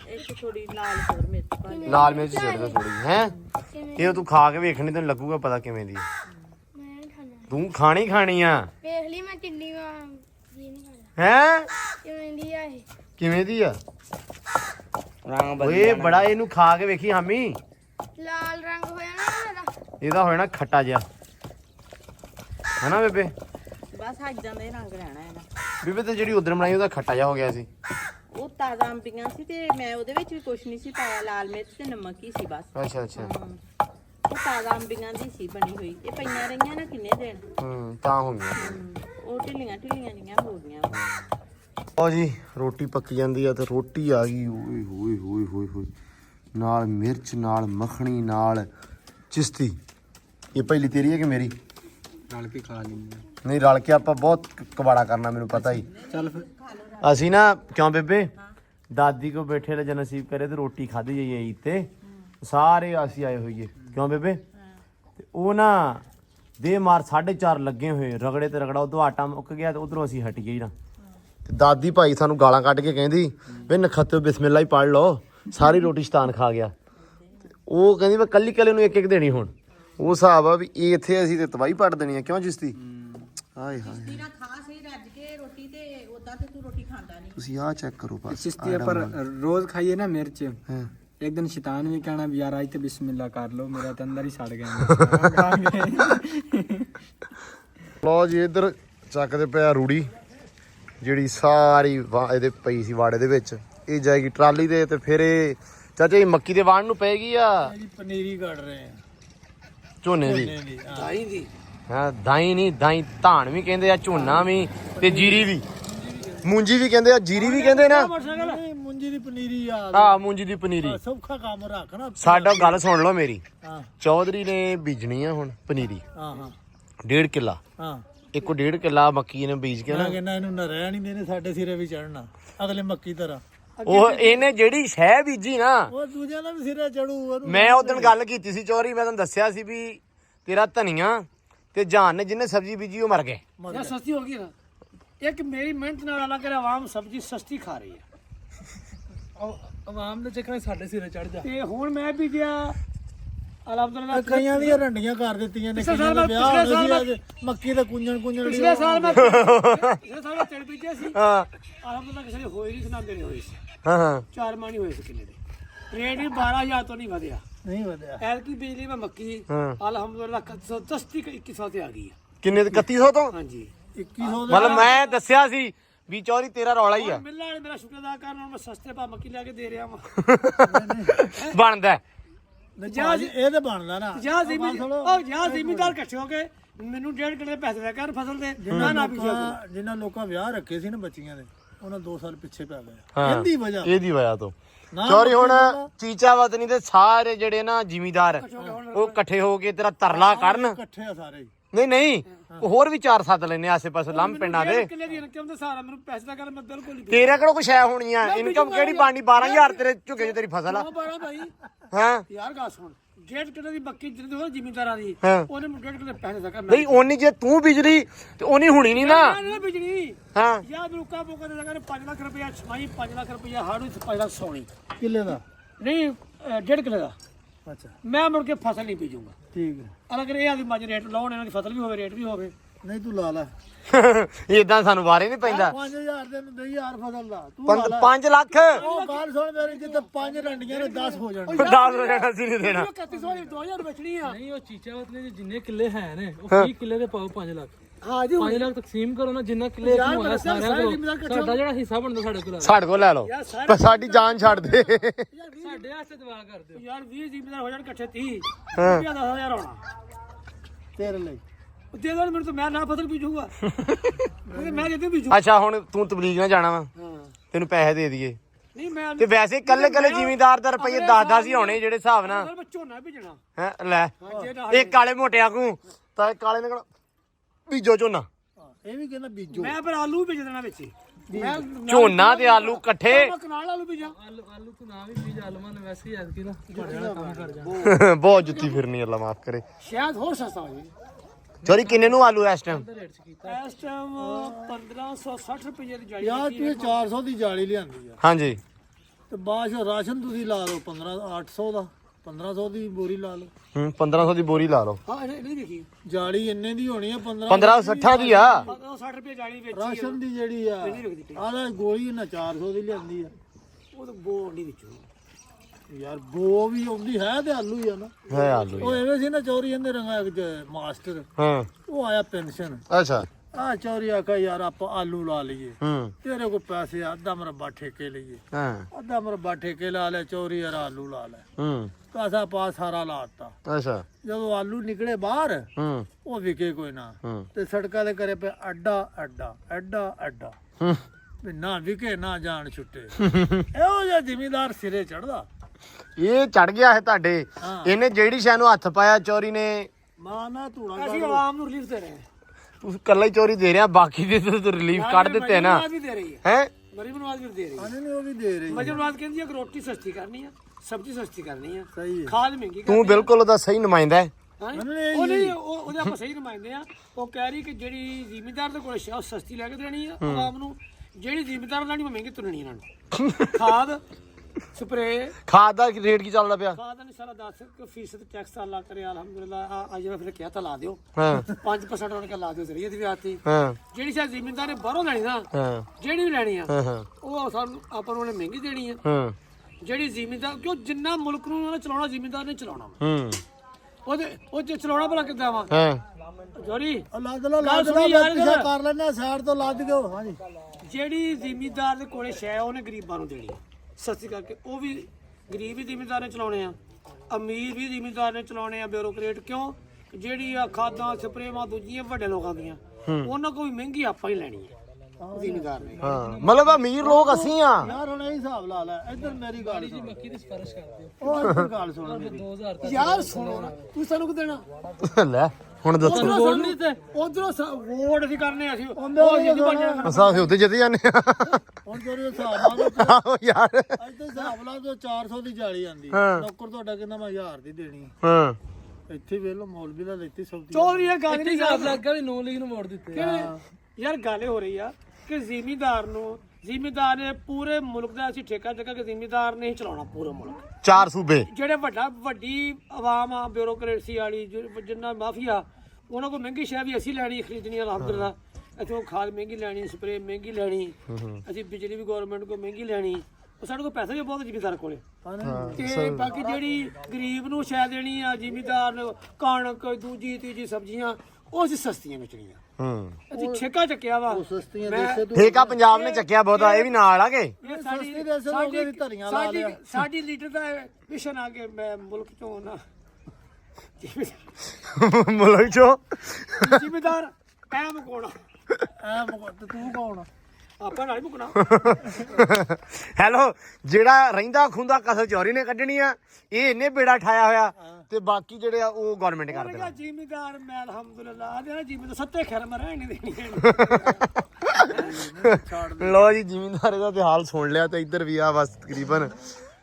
ਇੱਕ ਥੋੜੀ ਲਾਲ ਹੋਰ ਮਿਰਚ। ਲਿਓ ਲਾਲ ਮਿਰਚ ਸਿੱਟ ਦੇ ਥੋੜੀ ਹੈ? ਇਹ ਤੂੰ ਖਾ ਕੇ ਵੇਖਣੀ ਤੈਨੂੰ ਲੱਗੂਗਾ ਪਤਾ ਕਿਵੇਂ ਦੀ ਹੈ। ਮੈਂ ਨੀ ਖਾਣਾ ਤੂੰ ਖਾਣੀ ਖਾਣੀ ਆ? ਵੇਖ ਲਈ ਮੈਂ ਕਿੰਨੀ ਵਾਰ ਜੀ ਨਹੀਂ ਖਾਣਾ। ਹੈ? ਕਿਵੇਂ ਦੀ ਆ ਇਹ? ਕਿਵੇਂ ਦੀ ਆ? ਰੰਗ ਬਦਲ ਓਏ ਬੜਾ ਇਹਨੂੰ ਖਾ ਕੇ ਵੇਖੀ ਹਾਮੀ। ਲਾਲ ਰੰਗ ਹੋਇਆ ਨਾ ਇਹਦਾ ਇਹਦਾ ਹੋਇਆ ਨਾ ਖੱਟਾ ਜਿਹਾ। ਹਨਾ ਬੇਬੇ? ਬਸ ਇਦਾਂ ਦਾ ਰੰਗ ਰਹਿਣਾ ਇਹਦਾ। ਬੇਬੇ ਤੇ ਜਿਹੜੀ ਉਧਰ ਬਣਾਈ ਉਹਦਾ ਖੱਟਾ ਜਿਹਾ ਹੋ ਗਿਆ ਸੀ। ਉਹ ਤਾਜ਼ਾ ਅੰਬੀਆਂ ਸੀ ਤੇ ਮੈਂ ਉਹਦੇ ਵਿੱਚ ਵੀ ਕੁਝ ਨਹੀਂ ਸੀ ਪਾਇਆ ਲਾਲ ਮਿਰਚ ਤੇ ਨਮਕ ਹੀ ਸੀ ਬਸ। ਅੱਛਾ ਅੱਛਾ। ਹਾਂ। ਉਹ ਤਾਜ਼ਾ ਅੰਬੀਆਂ ਦੀ ਸੀ ਬਣੀ ਹੋਈ। ਇਹ ਪਈਆਂ ਰਹੀਆਂ ਨਾ ਕਿੰਨੇ ਦਿਨ? ਹੂੰ ਤਾਂ ਹੋ ਗਿਆ ਹਮ, ਉਹ ਢਿੱਲੀਆਂ ਢਿੱਲੀਆਂ ਨੀਆਂ ਹੋ ਗਈਆਂ। ਲਓ ਜੀ ਰੋਟੀ ਪੱਕ ਜਾਂਦੀ ਆ ਤੇ ਰੋਟੀ ਆ ਗਈ। ਓਏ ਹੋਏ ਹੋਏ ਹੋਏ ਹੋਏ। ਨਾਲ ਮਿਰਚ ਨਾਲ ਮੱਖਣੀ ਨਾਲ ਚਿਸ਼ਤੀ। ਇਹ ਪਹਿਲੀ ਤੇਰੀ ਹੈ ਕਿ ਮੇਰੀ? ਰਲ ਕੇ ਖਾ ਲੈਂਦੇ ਨਹੀਂ ਰਲ ਕੇ ਆਪਾਂ ਬਹੁਤ ਕ- ਕਬਾੜਾ ਕਰਨਾ ਮੈਨੂੰ ਪਤਾ ਹੀ। ਚੱਲ ਫਿਰ। ਅਸੀਂ ਨਾ ਕਿਉਂ ਬੇਬੇ? ਦਾਦੀ ਕੋ ਬੈਠੇ ਲੈ ਨਸੀਬ ਕਰੇ ਤੇ ਰੋਟੀ ਖਾਧੀ ਜਾਈਏ ਈਦ ਤੇ। ਸਾਰੇ ਅਸੀਂ ਆਏ ਹੋਈਏ। ਕਿਉਂ ਬੇਬੇ? ਤੇ ਉਹ ਨਾ ਦੇ ਮਾਰ 4:30 ਲੱਗੇ ਹੋਏ ਰਗੜੇ ਤੇ ਰਗੜਾ ਉਦੋਂ ਆਟਾ ਮੁੱਕ ਗਿਆ ਤੇ ਉਧਰੋਂ ਅਸੀਂ ਹਟ ਗਏ ਨਾ। ਤੇ ਦਾਦੀ ਭਾਈ ਸਾਨੂੰ ਗਾਲਾਂ ਕੱਢ ਕੇ ਕਹਿੰਦੀ ਵੇ ਨਖੱਤੇ ਬਿਸਮਿਲ੍ਲਾ ਹੀ ਪੜ ਲਓ। ਸਾਰੀ ਰੋਟੀ ਸ਼ਤਾਨ ਖਾ ਗਿਆ। ਤੇ ਉਹ ਕਹਿੰਦੀ ਮੈਂ ਕੱਲੀ ਕੱਲੇ ਨੂੰ ਇੱਕ ਇੱਕ ਦੇਣੀ ਹੁਣ। ਉਹ ਹਿਸਾਬ ਆ ਵੀ ਇਹ ਇੱਥੇ ਅਸੀਂ ਤੇ ਤਬਾਈ ਪੱਟ ਦੇਣੀ ਆ। ਕਿਉਂ ਜਿਸਤੀ ਹਾਏ ਹਾਏ ਰੱਜ ਉਦਾਂ ਤੇ ਤੂੰ ਰੋਟੀ ਖਾਂਦਾ ਨਹੀਂ ਤੁਸੀਂ ਆਹ ਚੈੱਕ ਕਰੋ ਬਸ चिश्ती पर रोज खाइए ना मिर्च ਹਾਂ एक दिन शैतान भी कहना भी यार आज तो बिस्मिल्लाह कर लो मेरा तो अंदर ही सड़ गया ਲੋ ਜੀ ਇੱਧਰ ਚੱਕਦੇ ਪਿਆ ਰੂੜੀ ਜਿਹੜੀ ਸਾਰੀ ਵਾ- ਇਹਦੇ ਪਈ ਸੀ ਵਾੜੇ ਦੇ ਵਿੱਚ ਇਹ ਜਾਏਗੀ ਟਰਾਲੀ ਤੇ ਤੇ ਫਿਰ ਇਹ ਚਾਚਾ ਜੀ ਮੱਕੀ ਦੇ ਵਾਣ ਨੂੰ ਪਏਗੀ ਆ पनीरी काट रहे हैं ਝੋਨੇ ਦੀ ਦਾਈ ਦੀ ਹਾਂ ਦਾਈ ਨਹੀਂ ਦਾਈ ਧਾਨ ਵੀ ਕਹਿੰਦੇ ਆ ਝੋਨਾ ਵੀ ਤੇ ਜੀਰੀ ਵੀ ਮੁੰਜੀ ਵੀ ਕਹਿੰਦੇ ਆ ਜੀਰੀ ਵੀ ਕਹਿੰਦੇ ਨਾ। ਮੁੰਜੀ ਦੀ ਪਨੀਰੀ ਆ। ਆ ਮੁੰਜੀ ਦੀ ਪਨੀਰੀ। ਸੌਖਾ ਕੰਮ ਰੱਖਣਾ। ਸਾਡਾ ਗੱਲ ਸੁਣ ਲਓ ਮੇਰੀ। ਹਾਂ। ਚੌਧਰੀ ਨੇ ਬੀਜਣੀ ਆ ਹੁਣ ਪਨੀਰੀ। ਹਾਂ ਹਾਂ। 1.5 ਕਿੱਲਾ। ਹਾਂ। ਇੱਕੋ 1.5 ਕਿੱਲਾ ਮੱਕੀ ਨੇ ਬੀਜ ਕੇ ਨਾ। ਕਹਿੰਦਾ ਇਹਨੂੰ ਨਾ ਰਹਿਣ ਹੀ ਦੇਣੇ ਸਾਡੇ ਸਿਰੇ ਵੀ ਚੜਨਾ ਅਗਲੇ ਮੱਕੀ ਤਰ੍ਹਾਂ। ਉਹ ਇਹਨੇ ਜਿਹੜੀ ਸ਼ਹਿ ਬੀਜੀ ਨਾ ਉਹ ਦੂਜਿਆਂ ਦਾ ਵੀ ਸਿਰੇ ਚੜੂ ਮੈਂ ਉਹ ਦਿਨ ਗੱਲ ਕੀਤੀ ਸੀ ਚੋਰੀ ਮੈਂ ਤੁਹਾਨੂੰ ਦੱਸਿਆ ਸੀ ਵੀ ਤੇਰਾ ਧਨੀਆ ਤੇ ਜਾਨ ਨੇ ਜਿੰਨੇ ਸਬਜ਼ੀ ਬੀਜੀ ਉਹ ਮਰ ਗਏ। ਸਸਤੀ ਹੋ ਗਈ ਨਾ। ਇੱਕ ਮੇਰੀ ਮਿਹਨਤ ਨਾਲ ਅਲੱਗ ਕਰ ਆਵਾਮ ਸਬਜ਼ੀ ਸਸਤੀ ਖਾ ਰਹੀ ਹੈ। ਆਵਾਮ ਦੇ ਚੱਕਰ ਸਾਡੇ ਸਿਰੇ ਚੜ ਜਾ। ਤੇ ਹੁਣ ਮੈਂ ਵੀ ਗਿਆ। ਅਲਹਮਦੁਲਿਲਾ ਕਈਆਂ ਦੀਆਂ ਰੰਡੀਆਂ ਕਰ ਦਿੱਤੀਆਂ ਨੇ ਪਿਛਲੇ ਸਾਲ ਵਿਆਹ ਪਿਛਲੇ ਹੋਏ ਸਾਲ ਸੀ ਅੱਜ ਮੱਕੀ ਦਾ ਕੁੰਜਣ ਕੁੰਜਣ ਪਿਛਲੇ ਸਾਲ ਮੈਂ ਪਿਛਲੇ ਸਾਲ ਮੈਂ ਤਿਲ ਬੀਜਿਆ ਸੀ। ਹਾਂ। ਅਲਹਮਦੁਲਿਲਾ ਕਿਸੇ ਦੀ ਹੋਈ ਨਹੀਂ ਸੀ। ਹਾਂ ਹਾਂ। ਚਾਰ ਮਾਣੀ ਹੋਏ ਸੀ ਕਿੱਲੇ ਦੇ। ਰੇਟ ਵੀ 12000 ਤੋਂ ਨਹੀਂ ਵਧਿਆ। ਨਹੀਂ ਵਧਿਆ। ਐਲਕੀ ਬਿਜਲੀ ਮੈਂ ਮੱਕੀ ਹਾਂ। ਅਲਹਮਦੁਲਿਲਾ ਸਸਤੀ 2100 ਤੇ ਆ ਗਈ ਹੈ। ਕਿੰਨੇ 3100 ਤੋਂ? ਹਾਂਜੀ। 2100 ਮਤਲਬ ਮੈਂ ਦੱਸਿਆ ਸੀ ਵੀ ਚੋਰੀ ਤੇਰਾ ਰੌਲਾ ਹੀ ਆ। ਮਿਲਣਾ ਵਾਲੇ ਮੇਰਾ ਸ਼ੁਕਰ ਅਦਾ ਕਰਨ ਹੁਣ ਮੈਂ ਸਸਤੇ ਭਾਅ ਮੱਕੀ ਲੈ ਕੇ ਦੇ ਰਿਹਾ ਵਾਂ। ਬਣਦਾ ਇਹ ਤੇ ਬਣਦਾ ਨਾ। ਜਾਂ ਜ਼ਿਮੀਦਾਰ ਉਹ ਜਾਂ ਜ਼ਿਮੀਦਾਰ ਇਕੱਠੇ ਹੋ ਕੇ ਮੈਨੂੰ ਡੇਢ ਕਿਲੇ ਪੈਸੇ ਦੇ ਕਰ ਫਸਲ ਦੇ ਜਿੰਨਾ ਨਾ ਪਿੱਛੇ ਲੋਕਾਂ- ਜਿਨ੍ਹਾਂ ਲੋਕਾਂ ਵਿਆਹ ਰੱਖੇ ਸੀ ਨਾ ਬੱਚੀਆਂ ਦੇ ਉਹਨਾਂ 2 ਸਾਲ ਪਿੱਛੇ ਪੈ ਗਏ। ਹਾਂ ਇਹਦੀ ਵਜ੍ਹਾ ਇਹਦੀ ਵਜ੍ਹਾ ਤੋਂ। ਨਾ ਚੋਰੀ ਹੁਣ ਚੀਚਾ ਵਤਨੀ ਦੇ ਸਾਰੇ ਜਿਹੜੇ ਨਾ ਜ਼ਿਮੀਦਾਰ ਉਹ ਇਕੱਠੇ ਹੋ ਕੇ ਤੇਰਾ ਤਰਲਾ ਕਰਨ। ਇਕੱਠੇ ਆ ਸਾਰੇ। ਹੀ। ਨਹੀਂ ਨਹੀਂ। ਹੋਰ ਵੀ ਚਾਰ ਸੱਤ ਲੈਨੇ ਆਸੇ ਪਾਸੇ ਲੰਮ ਪਿੰਡਾਂ ਦੇ। ਡੇਢ ਕਿਲੇ ਦੀ ਇਨਕਮ ਦੇ ਸਹਾਰਾ ਮੈਨੂੰ ਪੈਸੇ ਦਾ ਕਰ ਮੈਂ ਬਿਲਕੁਲ ਨਹੀਂ ਤੇਰੇ ਕੋਲ ਕੁਛ ਹੈ ਹੋਣੀ ਆ ਇਨਕਮ ਕਿਹੜੀ ਬਾਣੀ 12000 ਤੇਰੇ ਝੁਕੇ ਚ ਤੇਰੀ ਫਸਲ ਆ। 12 ਭਾਈ ਹਾਂ? ਯਾਰ ਗੱਲ ਸੁਣ ਡੇਢ ਕਿਲੇ ਦੀ ਬੱਕੀ ਜਿੰਦੇ ਹੋ ਜ਼ਿਮੀਦਾਰਾਂ ਦੀ। ਉਹਨੇ ਮੈਨੂੰ ਡੇਢ ਕਿਲੇ ਪੈਸੇ ਦਾ ਕਰ ਨਹੀਂ ਓਨੀ ਜੇ ਤੂੰ ਬਿਜਲੀ ਤੇ ਓਨੀ ਹੁਣੀ ਨਹੀਂ ਨਾ। ਨਹੀਂ ਬਿਜਲੀ। ਹਾਂ? ਯਾਰ ਮੈਨੂੰ ਕਾ ਬੋਕਾ ਦੇ ਲਗਾ 5 ਲੱਖ ਰੁਪਇਆ ਛਮਾਈ 5 ਲੱਖ ਰੁਪਇਆ ਹਾੜੂ 5 ਲੱਖ ਸੋਣੀ। ਕਿੱਲੇ ਦਾ? ਨਹੀਂ ਅਹ, ਡੇਢ ਕਿਲੇ ਦਾ। ਅੱਛਾ। ਮੈਂ ਮੁੜ ਕੇ ਫਸਲ ਨਹੀਂ ਬੀਜੂਗਾ। ਠੀਕ ਹੈ। ਅਗਰ ਇਹ ਆਦੀ ਮੱਝ ਰੇਟ ਲਾਉਣ ਇਹਨਾਂ ਦੀ ਫਸਲ ਵੀ ਹੋਵੇ ਰੇਟ ਵੀ ਹੋਵੇ। ਨਹੀਂ ਤੂੰ ਲਾ ਲੈ। ਇਦਾਂ ਸਾਨੂੰ ਵਾਰੇ ਨਹੀਂ ਪੈਂਦਾ। 5000 ਦੇ ਨੂੰ ਨਹੀਂ ਯਾਰ ਫਸਲ ਦਾ। ਤੂੰ ਲਾ ਲੈ। 5 ਲੱਖ। ਉਹ ਗੱਲ ਸੁਣ ਮੇਰੀ ਜਿੱਤੇ ਪੰਜ ਰੰਡੀਆਂ ਨੇ 10 ਹੋ ਜਾਣ। 10 ਹੋ ਜਾਣਾ ਸੀ ਨਹੀਂ ਦੇਣਾ। 31 ਵਾਲੀ 2000 ਵੇਚਣੀ ਆ। ਨਹੀਂ ਉਹ ਚੀਚਾ ਵਤਨੇ ਜਿੰਨੇ ਕਿੱਲੇ ਹੈ ਨੇ ਉਹ 20 ਕਿੱਲੇ ਦੇ ਪਾਓ 5 ਲੱਖ। ਹਾਂ ਜੀ 5 ਲੱਖ ਤਕਸੀਮ ਕਰੋ ਨਾ ਜਿੰਨਾ ਕਿੱਲੇ ਯਾਰ ਨੂੰ ਹੋਇਆ ਸਾਰਿਆਂ ਸਾਰੇ ਕੋਲ। ਜ਼ਿਮੀਦਾਰ ਇਕੱਠੇ ਸਾਡਾ ਜਿਹੜਾ ਹਿੱਸਾ ਬਣਦਾ ਸਾਡੇ ਕੋਲ ਆ। ਸਾਡੇ ਕੋਲ ਲੈ ਲਓ। ਪਰ ਸਾਡੀ ਜਾਨ ਛੱਡ ਦੇ। ਸਾਡੇ ਵਾਸਤੇ ਦੁਆ ਕਰ ਦਿਓ। ਯਾਰ 20 ਜ਼ਿਮੀਦਾਰ ਹੋ ਜਾਣ ਇਕੱਠੇ 30 ਹਾਂ। ਰੁਪਿਆ 10000 ਆਉਣਾ। ਤੇਰੇ ਲਈ। ਉਹ ਦੇ ਮੈਨੂੰ ਤਾਂ ਮੈਂ ਨਾ ਫਸਲ ਬੀਜੂਗਾ ਮੈਂ ਮੈਂ ਜਿੱਦੇ ਬੀਜੂ ਅੱਛਾ ਹੁਣ ਤੂੰ ਤਬਲੀਗ ਨਾ ਜਾਣਾ ਵਾ। ਹਾਂ। ਤੈਨੂੰ ਪੈਸੇ ਦੇ ਦਈਏ। ਨਹੀਂ ਮੈਂ ਤੇ ਵੈਸੇ ਕੱਲੇ ਕੱਲੇ ਜ਼ਿਮੀਂਦਾਰ ਦਾ ਰੁਪਈਏ 10 10 ਹੀ ਹੋਣੇ ਜਿਹੜੇ ਹਿਸਾਬ ਨਾਲ। ਮੈਂ ਝੋਨਾ ਬੀਜਣਾ ਹੈ ਲੈ। ਇਹ ਕਾਲੇ ਮੋਟਿਆਂ ਨੂੰ ਤਾਂ ਇਹ ਕਾਲੇ ਨੇ ਕਹਣਾ ਬੀਜੋ ਝੋਨਾ। ਇਹ ਵੀ ਕਹਿੰਦਾ ਬੀਜੋ। ਮੈਂ ਫਿਰ ਆਲੂ ਬੀਜ ਦੇਣਾ ਵਿੱਚ। ਮੈਂ ਝੋਨਾ ਤੇ ਆਲੂ ਇਕੱਠੇ। ਮੈਂ ਕਨਾਲ ਆਲੂ ਬੀਜਾਂ। ਆਲੂ ਆਲੂ ਤੂੰ ਨਾ ਵੀ ਬੀਜ ਆਲੂਆਂ ਨੇ ਵੈਸੇ ਹੀ ਐਤਕੀ ਨਾ ਤੁਹਾਡੇ ਕੰਮ ਕਰ ਜਾ ਬਹੁਤ ਜੁੱਤੀ ਫਿਰਨੀ ਅੱਲਾ ਮਾਫ ਕਰੇ। ਸ਼ਾਇਦ ਹੋਰ ਸਸਤਾ ਹੋ ਜਾਵੇ ਚੋਰੀ ਕਿੰਨੇ ਨੂੰ ਆਲੂ ਇਸ ਟਾਈਮ ਰੇਟ ਚ ਕੀਤਾ? ਇਸ ਟਾਈਮ 1560 ਰੁਪਏ ਦੀ ਜਾਲੀ ਯਾਰ ਤੂੰ ਇਹ 400 ਦੀ ਜਾਲੀ ਲਿਆਂਦੀ ਆ। ਹਾਂਜੀ। ਤੇ ਬਾਅਦ ਚੋਂ ਰਾਸ਼ਨ ਤੁਸੀਂ ਲਾ ਲਓ 15 800 ਦਾ। 1500 ਦੀ ਬੋਰੀ ਲਾ ਲਓ। ਹੂੰ 1500 ਦੀ ਬੋਰੀ ਲਾ ਲਓ। ਹਾਂ ਇਹ ਨਹੀਂ ਦੇਖੀ। ਜਾਲੀ ਇੰਨੇ ਦੀ ਹੋਣੀ ਆ 15 1560 ਦੀ। ਆ? 60 ਰੁਪਏ ਜਾਲੀ ਵਿੱਚ ਰਾਸ਼ਨ ਦੀ ਜਿਹੜੀ ਆ ਆਹ ਗੋਲੀ ਇਹਨਾਂ 400 ਦੀ ਲਿਆਂਦੀ ਆ। ਉਹ ਤਾਂ ਬੋ ਨਹੀਂ ਵਿੱਚੋਂ। ਯਾਰ ਬੋ ਵੀ ਆਉਂਦੀ ਹੈ ਤੇ ਆਲੂ ਹੀ ਆ ਨਾ। ਹੈ ਆਲੂ ਉਹ ਐਵੇਂ ਸੀ ਨਾ ਚੋਰੀ ਇਹਦੇ ਰੰਗਾ ਮਾਸਟਰ। ਹਾਂ। ਉਹ ਆਇਆ ਪੈਨਸ਼ਨ। ਅੱਛਾ। ਆ ਚੋਰੀ ਆਖਾ ਯਾਰ ਆਪਾਂ ਆਲੂ ਲਾ ਲਈਏ। ਹੂੰ। ਤੇਰੇ ਕੋਲ ਪੈਸੇ ਆ, ਅੱਧਾ ਮਰਬਾ ਠੇਕੇ ਲਈਏ। ਹਾਂ। ਅੱਧਾ ਮਰਬਾ ਠੇਕੇ ਲਾ ਲੈ ਚੋਰੀ ਯਾਰ ਆਲੂ ਲਾ ਲੈ। ਹੂੰ। ਪੈਸਾ ਪਾ ਸਾਰਾ ਲਾਤਾ ਅੱਛਾ। ਜਦੋਂ ਆਲੂ ਨਿਕਲੇ ਬਾਹਰ ਹੂੰ। ਉਹ ਵਿਕੇ ਕੋਈ ਨਾ। ਤੇ ਸੜਕਾਂ ਦੇ ਕਰੇ ਪਏ ਅੱਡਾ ਅੱਡਾ ਅੱਡਾ ਅੱਡਾ। ਹੂੰ। ਵੀ ਨਾ ਵਿਕੇ ਨਾ ਜਾਣ ਛੁੱਟੇ। ਇਹੋ ਜਿਹਾ ਜ਼ਿਮੀਦਾਰ ਸਿਰੇ ਚੜਦਾ ਇਹ ਚੜ ਗਿਆ ਹੈ ਤੁਹਾਡੇ। ਇਹਨੇ ਜਿਹੜੀ ਸ਼ੈ ਨੂੰ ਹੱਥ ਪਾਇਆ ਚੋਰੀ ਨੇ। ਮਾਂ ਨਾ ਧੂੜਾ ਅਸੀਂ ਆਵਾਮ ਨੂੰ ਰਿਲੀਫ ਦੇ ਰਹੇ ਹਾਂ। ਤੂੰ ਕੱਲਾ ਹੀ ਚੋਰੀ ਦੇ ਰਿਹਾ ਬਾਕੀ ਦੇ ਤੂੰ ਰਿਲੀਫ ਕੱਢ ਦਿੱਤੇ ਨਾ। ਮਰੀਮ ਨਵਾਜ਼ ਵੀ ਦੇ ਰਹੀ ਹੈ। ਹੈ? ਮਰੀਮ ਨਵਾਜ਼ ਵੀ ਦੇ ਰਹੀ ਹੈ। ਆਨੇ ਨੇ ਉਹ ਵੀ ਦੇ ਰਹੀ ਮਜਮ ਨਵਾਜ਼ ਕਹਿੰਦੀ ਹੈ ਕਿ ਰੋਟੀ ਸਸਤੀ ਕਰਨੀ ਆ ਸਬਜ਼ੀ ਸਸਤੀ ਕਰਨੀ ਆ ਸਹੀ ਹੈ। ਖਾਦ ਮਹਿੰਗੀ ਤੂੰ ਬਿਲਕੁਲ ਉਹਦਾ ਸਹੀ ਨੁਮਾਇੰਦਾ ਹੈ। ਹਾਂ? ਉਹ ਨਹੀਂ ਉਹ ਉਹਦੇ ਆਪਾਂ ਸਹੀ ਨੁਮਾਇੰਦੇ ਆ ਉਹ ਕਹਿ ਰਹੀ ਕਿ ਜਿਹੜੀ ਜ਼ਿਮੀਦਾਰ ਦੇ ਕੋਲ ਸ਼ਾਹ ਸਸਤੀ ਲੈ ਕੇ ਦੇਣੀ ਆ ਆਵਾਮ ਨੂੰ। ਜਿਹੜੀ ਜ਼ਿਮੀਦਾਰ ਲੈਣੀ ਮਹਿੰਗੀ ਤੁਲਣੀ ਇਹਨਾਂ ਨੂੰ। ਖਾਦ ਸਪਰੇ ਖਾਦ ਦਾ ਰੇਟ ਕੀ ਚੱਲਦਾ ਪਿਆ? ਖਾਦ ਨੇ ਸਾਰਾ 10 ਫੀਸਦ ਟੈਕਸ ਲਾ ਕਰਿਆ ਅਲਹਮਦੁਲਿਲਾ ਆ- ਅੱਜ ਮੈਂ ਫਿਰ ਕਿਹਾ ਤਾਂ ਲਾ ਦਿਓ। ਹਾਂ। 5% ਉਹਨਾਂ ਕੇ ਲਾ ਦਿਓ ਸਰੀ ਇਹਦੀ ਵੀ ਆਤੀ ਹਾਂ। ਜਿਹੜੀ ਸ਼ਾਇਦ ਜ਼ਿਮੀਂਦਾਰ ਨੇ ਬਾਹਰੋਂ ਲੈਣੀ ਨਾ ਹਾਂ। ਜਿਹੜੀ ਵੀ ਲੈਣੀ ਆ ਹਾਂ ਹਾਂ। ਉਹ ਸਾਨੂੰ ਆਪਾਂ ਨੂੰ ਉਹਨੇ ਮਹਿੰਗੀ ਦੇਣੀ ਆ। ਹਾਂ। ਜਿਹੜੀ ਜ਼ਿਮੀਂਦਾਰ ਕਿਉਂ ਜਿੰਨਾ ਮੁਲਕ ਨੂੰ ਉਹਨੇ ਚਲਾਉਣਾ ਜ਼ਿਮੀਂਦਾਰ ਨੇ ਚਲਾਉਣਾ। ਹੂੰ। ਉਹਦੇ ਉਹ ਚ ਚਲਾਉਣਾ ਭਲਾ ਕਿੱਦਾਂ ਵਾ? ਹਾਂ। ਜੋਰੀ। ਲੱਦ ਲੋ ਗੱਲ ਲੱਦ ਸੁਣੀ ਲੋ ਯਾਰ ਪਿੱਛੇ ਕਰ ਲੈਣੇ ਸਾਈਡ ਤੋਂ ਲੱਦ ਗਿਓ ਹਾਂਜੀ। ਜਿਹੜੀ ਜ਼ਿਮੀਂਦਾਰ ਦੇ ਕੋਲੇ ਸ਼ੈ ਉਹਨੇ ਗਰੀਬਾਂ ਨੂੰ ਦੇਣੀ ਆ। ਸਸਤੀ ਕਰਕੇ ਉਹ ਵੀ ਗਰੀਬ ਵੀ ਜ਼ਿਮੀਂਦਾਰ ਨੇ ਚਲਾਉਣੇ ਆ ਅਮੀਰ ਵੀ ਜ਼ਿਮੀਂਦਾਰ ਨੇ ਚਲਾਉਣੇ ਆ ਬਿਊਰੋਕਰੇਟ ਕਿਉਂ? ਜਿਹੜੀ ਆ ਖਾਦਾਂ ਸਪਰੇਵਾਂ ਦੂਜੀਆਂ ਵੱਡੇ ਲੋਕਾਂ ਦੀਆਂ ਉਹਨਾਂ ਕੋਲ ਵੀ ਮਹਿੰਗੀ ਆਪਾਂ ਹੀ ਲੈਣੀ ਆ ਜ਼ਿਮੀਂਦਾਰ ਨੇ। ਹਾਂ ਮਤਲਬ ਅਮੀਰ ਲੋਕ ਅਸੀਂ ਆ। ਯਾਰ ਹੁਣ ਇਹ ਹਿਸਾਬ ਲਾ ਲੈ ਇੱਧਰ ਮੇਰੀ ਗੱਲ ਸੁਣ। ਮੱਕੀ ਦੀ ਸਪਾਰਸ਼ ਕਰਦੇ ਉਹ ਇੱਧਰ ਗੱਲ ਸੁਣ ਮੇਰੀ। 2000 ਤੱਕ ਯਾਰ ਸੁਣੋ ਨਾ ਤੂੰ ਸਾਨੂੰ ਕੀ ਦੇਣਾ? ਲੈ। ਹੁਣ ਦੱਸੋ। ਵੋਟ ਨਹੀਂ ਤੇ ਉਧਰੋਂ ਵੋਟ ਅਸੀਂ ਕਰਨੇ ਆ ਅਸੀਂ ਉਹ ਜਿੱਦ ਬਣ ਜਾਣਾ ਅਸਾਂ ਅਸੀਂ ਉੱਤੇ ਜਿੱਤ ਜਾਂਦੇ ਆ। ਹੁਣ ਜਿਹੜੇ ਹਿਸਾਬ ਲਾ ਲਓ ਆਹੋ ਯਾਰ। ਇੱਧਰ ਹਿਸਾਬ ਲਾ ਦੋ 400 ਦੀ ਜਾਲੀ ਜਾਂਦੀ ਹਾਂ। ਨੌਕਰ ਤੁਹਾਡਾ ਕਹਿੰਦਾ ਮੈਂ 1000 ਦੀ ਦੇਣੀ। ਹਾਂ। ਇੱਥੇ ਵੇਖ ਲਓ ਮੌਲਵੀ ਦਾ ਲੈਤੀ ਸੌਦੀ ਚੌਧਰੀ ਇਹ ਗੱਲ ਨਹੀਂ ਹਿਸਾਬ ਲੱਗ ਗਿਆ ਵੀ ਨੋ ਲੀਗ ਨੂੰ ਵੋਟ ਦਿੱਤੇ। ਕਿ ਯਾਰ ਗੱਲ ਇਹ ਹੋ ਰਹੀ ਆ ਕਿ ਜ਼ਿਮੀਂਦਾਰ ਨੂੰ ਜ਼ਿਮੀਂਦਾਰ ਨੇ ਪੂਰੇ ਮੁਲਕ ਦਾ ਅਸੀਂ ਠੇਕਾ ਚੱਕਾ ਕਿ ਜ਼ਿਮੀਂਦਾਰ ਨੇ ਹੀ ਚਲਾਉਣਾ ਪੂਰਾ ਮੁਲਕ। ਚਾਰ ਸੂਬੇ। ਜਿਹੜੇ ਵੱਡਾ ਵੱਡੀ ਆਵਾਮ ਆ ਬਿਊਰੋਕਰੇਸੀ ਵਾਲੀ ਜਿੰਨਾ ਮਾਫੀਆ ਉਹਨਾਂ ਕੋਲ ਮਹਿੰਗੀ ਸ਼ੈ ਵੀ ਅਸੀਂ ਲੈਣੀ ਖਰੀਦਣੀ ਅਲਹਮਦੁਲਿਲਾ। ਇੱਥੋਂ ਖਾਦ ਮਹਿੰਗੀ ਲੈਣੀ ਸਪਰੇ ਮਹਿੰਗੀ ਲੈਣੀ। ਅਸੀਂ ਬਿਜਲੀ ਵੀ ਗਵਰਨਮੈਂਟ ਕੋਲ ਮਹਿੰਗੀ ਲੈਣੀ। ਉਹ ਸਾਡੇ ਕੋਲ ਪੈਸਾ ਵੀ ਬਹੁਤ ਜ਼ਿਮੀਂਦਾਰ ਕੋਲੇ। ਤੇ ਬਾਕੀ ਜਿਹੜੀ ਗਰੀਬ ਨੂੰ ਸ਼ੈ ਦੇਣੀ ਆ ਜ਼ਿਮੀਂਦਾਰ ਨੂੰ ਕਣਕ ਦੂਜੀ ਤੀਜੀ ਸਬਜ਼ੀਆਂ ਉਹ ਅਸੀਂ ਸਸਤੀਆਂ ਵੇਚਣੀਆਂ। ਹੂੰ। ਅਸੀਂ ਠੇਕਾ ਚੱਕਿਆ ਵਾ। ਸਸਤੀਆਂ ਮੈਂ- ਦੇਸੇ ਤੋਂ ਠੇਕਾ ਪੰਜਾਬ ਨੇ ਚੱਕਿਆ ਬਹੁਤਾ ਇਹ ਵੀ ਨਾਲ ਆ ਕੇ? ਇਹ ਸਾਡੀ ਸਸਤੀ ਦੇਸੇ ਤੋਂ ਸਾਡੀ ਉਹਦੀ ਧਰੀਆਂ ਲਾ ਸਾਡੀ- ਲਿਆ। ਸਾਡੀ ਲੀਡਰ ਦਾ ਮਿਸ਼ਨ ਆ ਕੇ ਮੈਂ ਮੁਲਕ ਚੋਂ ਨਾ ਮੁਲਕ ਚੋਂ? ਜ਼ਿਮੀਦਾਰ ਐ ਮਕੋਣਾ ਐ ਮੁਕ- ਤੇ ਤੂੰ ਕੌਣ ਆ? ਆਪਾਂ ਨਾਲ ਹੀ ਮੁਕਣਾ। ਹੈਲੋ ਜਿਹੜਾ ਰਹਿੰਦਾ ਖੁੰਦਾ ਕਸਰ ਚੋਰੀ ਨੇ ਕੱਢਣੀ ਆ ਇਹ ਇਹਨੇ ਬੇੜਾ ਠਾਇਆ ਹੋਇਆ। ਤੇ ਬਾਕੀ ਜਿਹੜੇ ਆ ਉਹ ਗਵਰਨਮੈਂਟ ਕਰ ਦੇਣਾ ਜ਼ਿਮੀਦਾਰ ਮੈਂ ਅਲਹਮਦੁਲਿਲਾ ਆ ਦੇਣਾ ਜ਼ਿਮੀਦਾਰ ਸੱਤੇ ਖੈਰ ਮੈਂ ਰਹਿਣ ਨਹੀਂ ਦੇਣੀ ਲੋ ਜੀ ਜ਼ਿਮੀਂਦਾਰ ਦਾ ਤੇ ਹਾਲ ਸੁਣ ਲਿਆ ਤੇ ਇੱਧਰ ਵੀ ਆ ਬਸ ਤਕਰੀਬਨ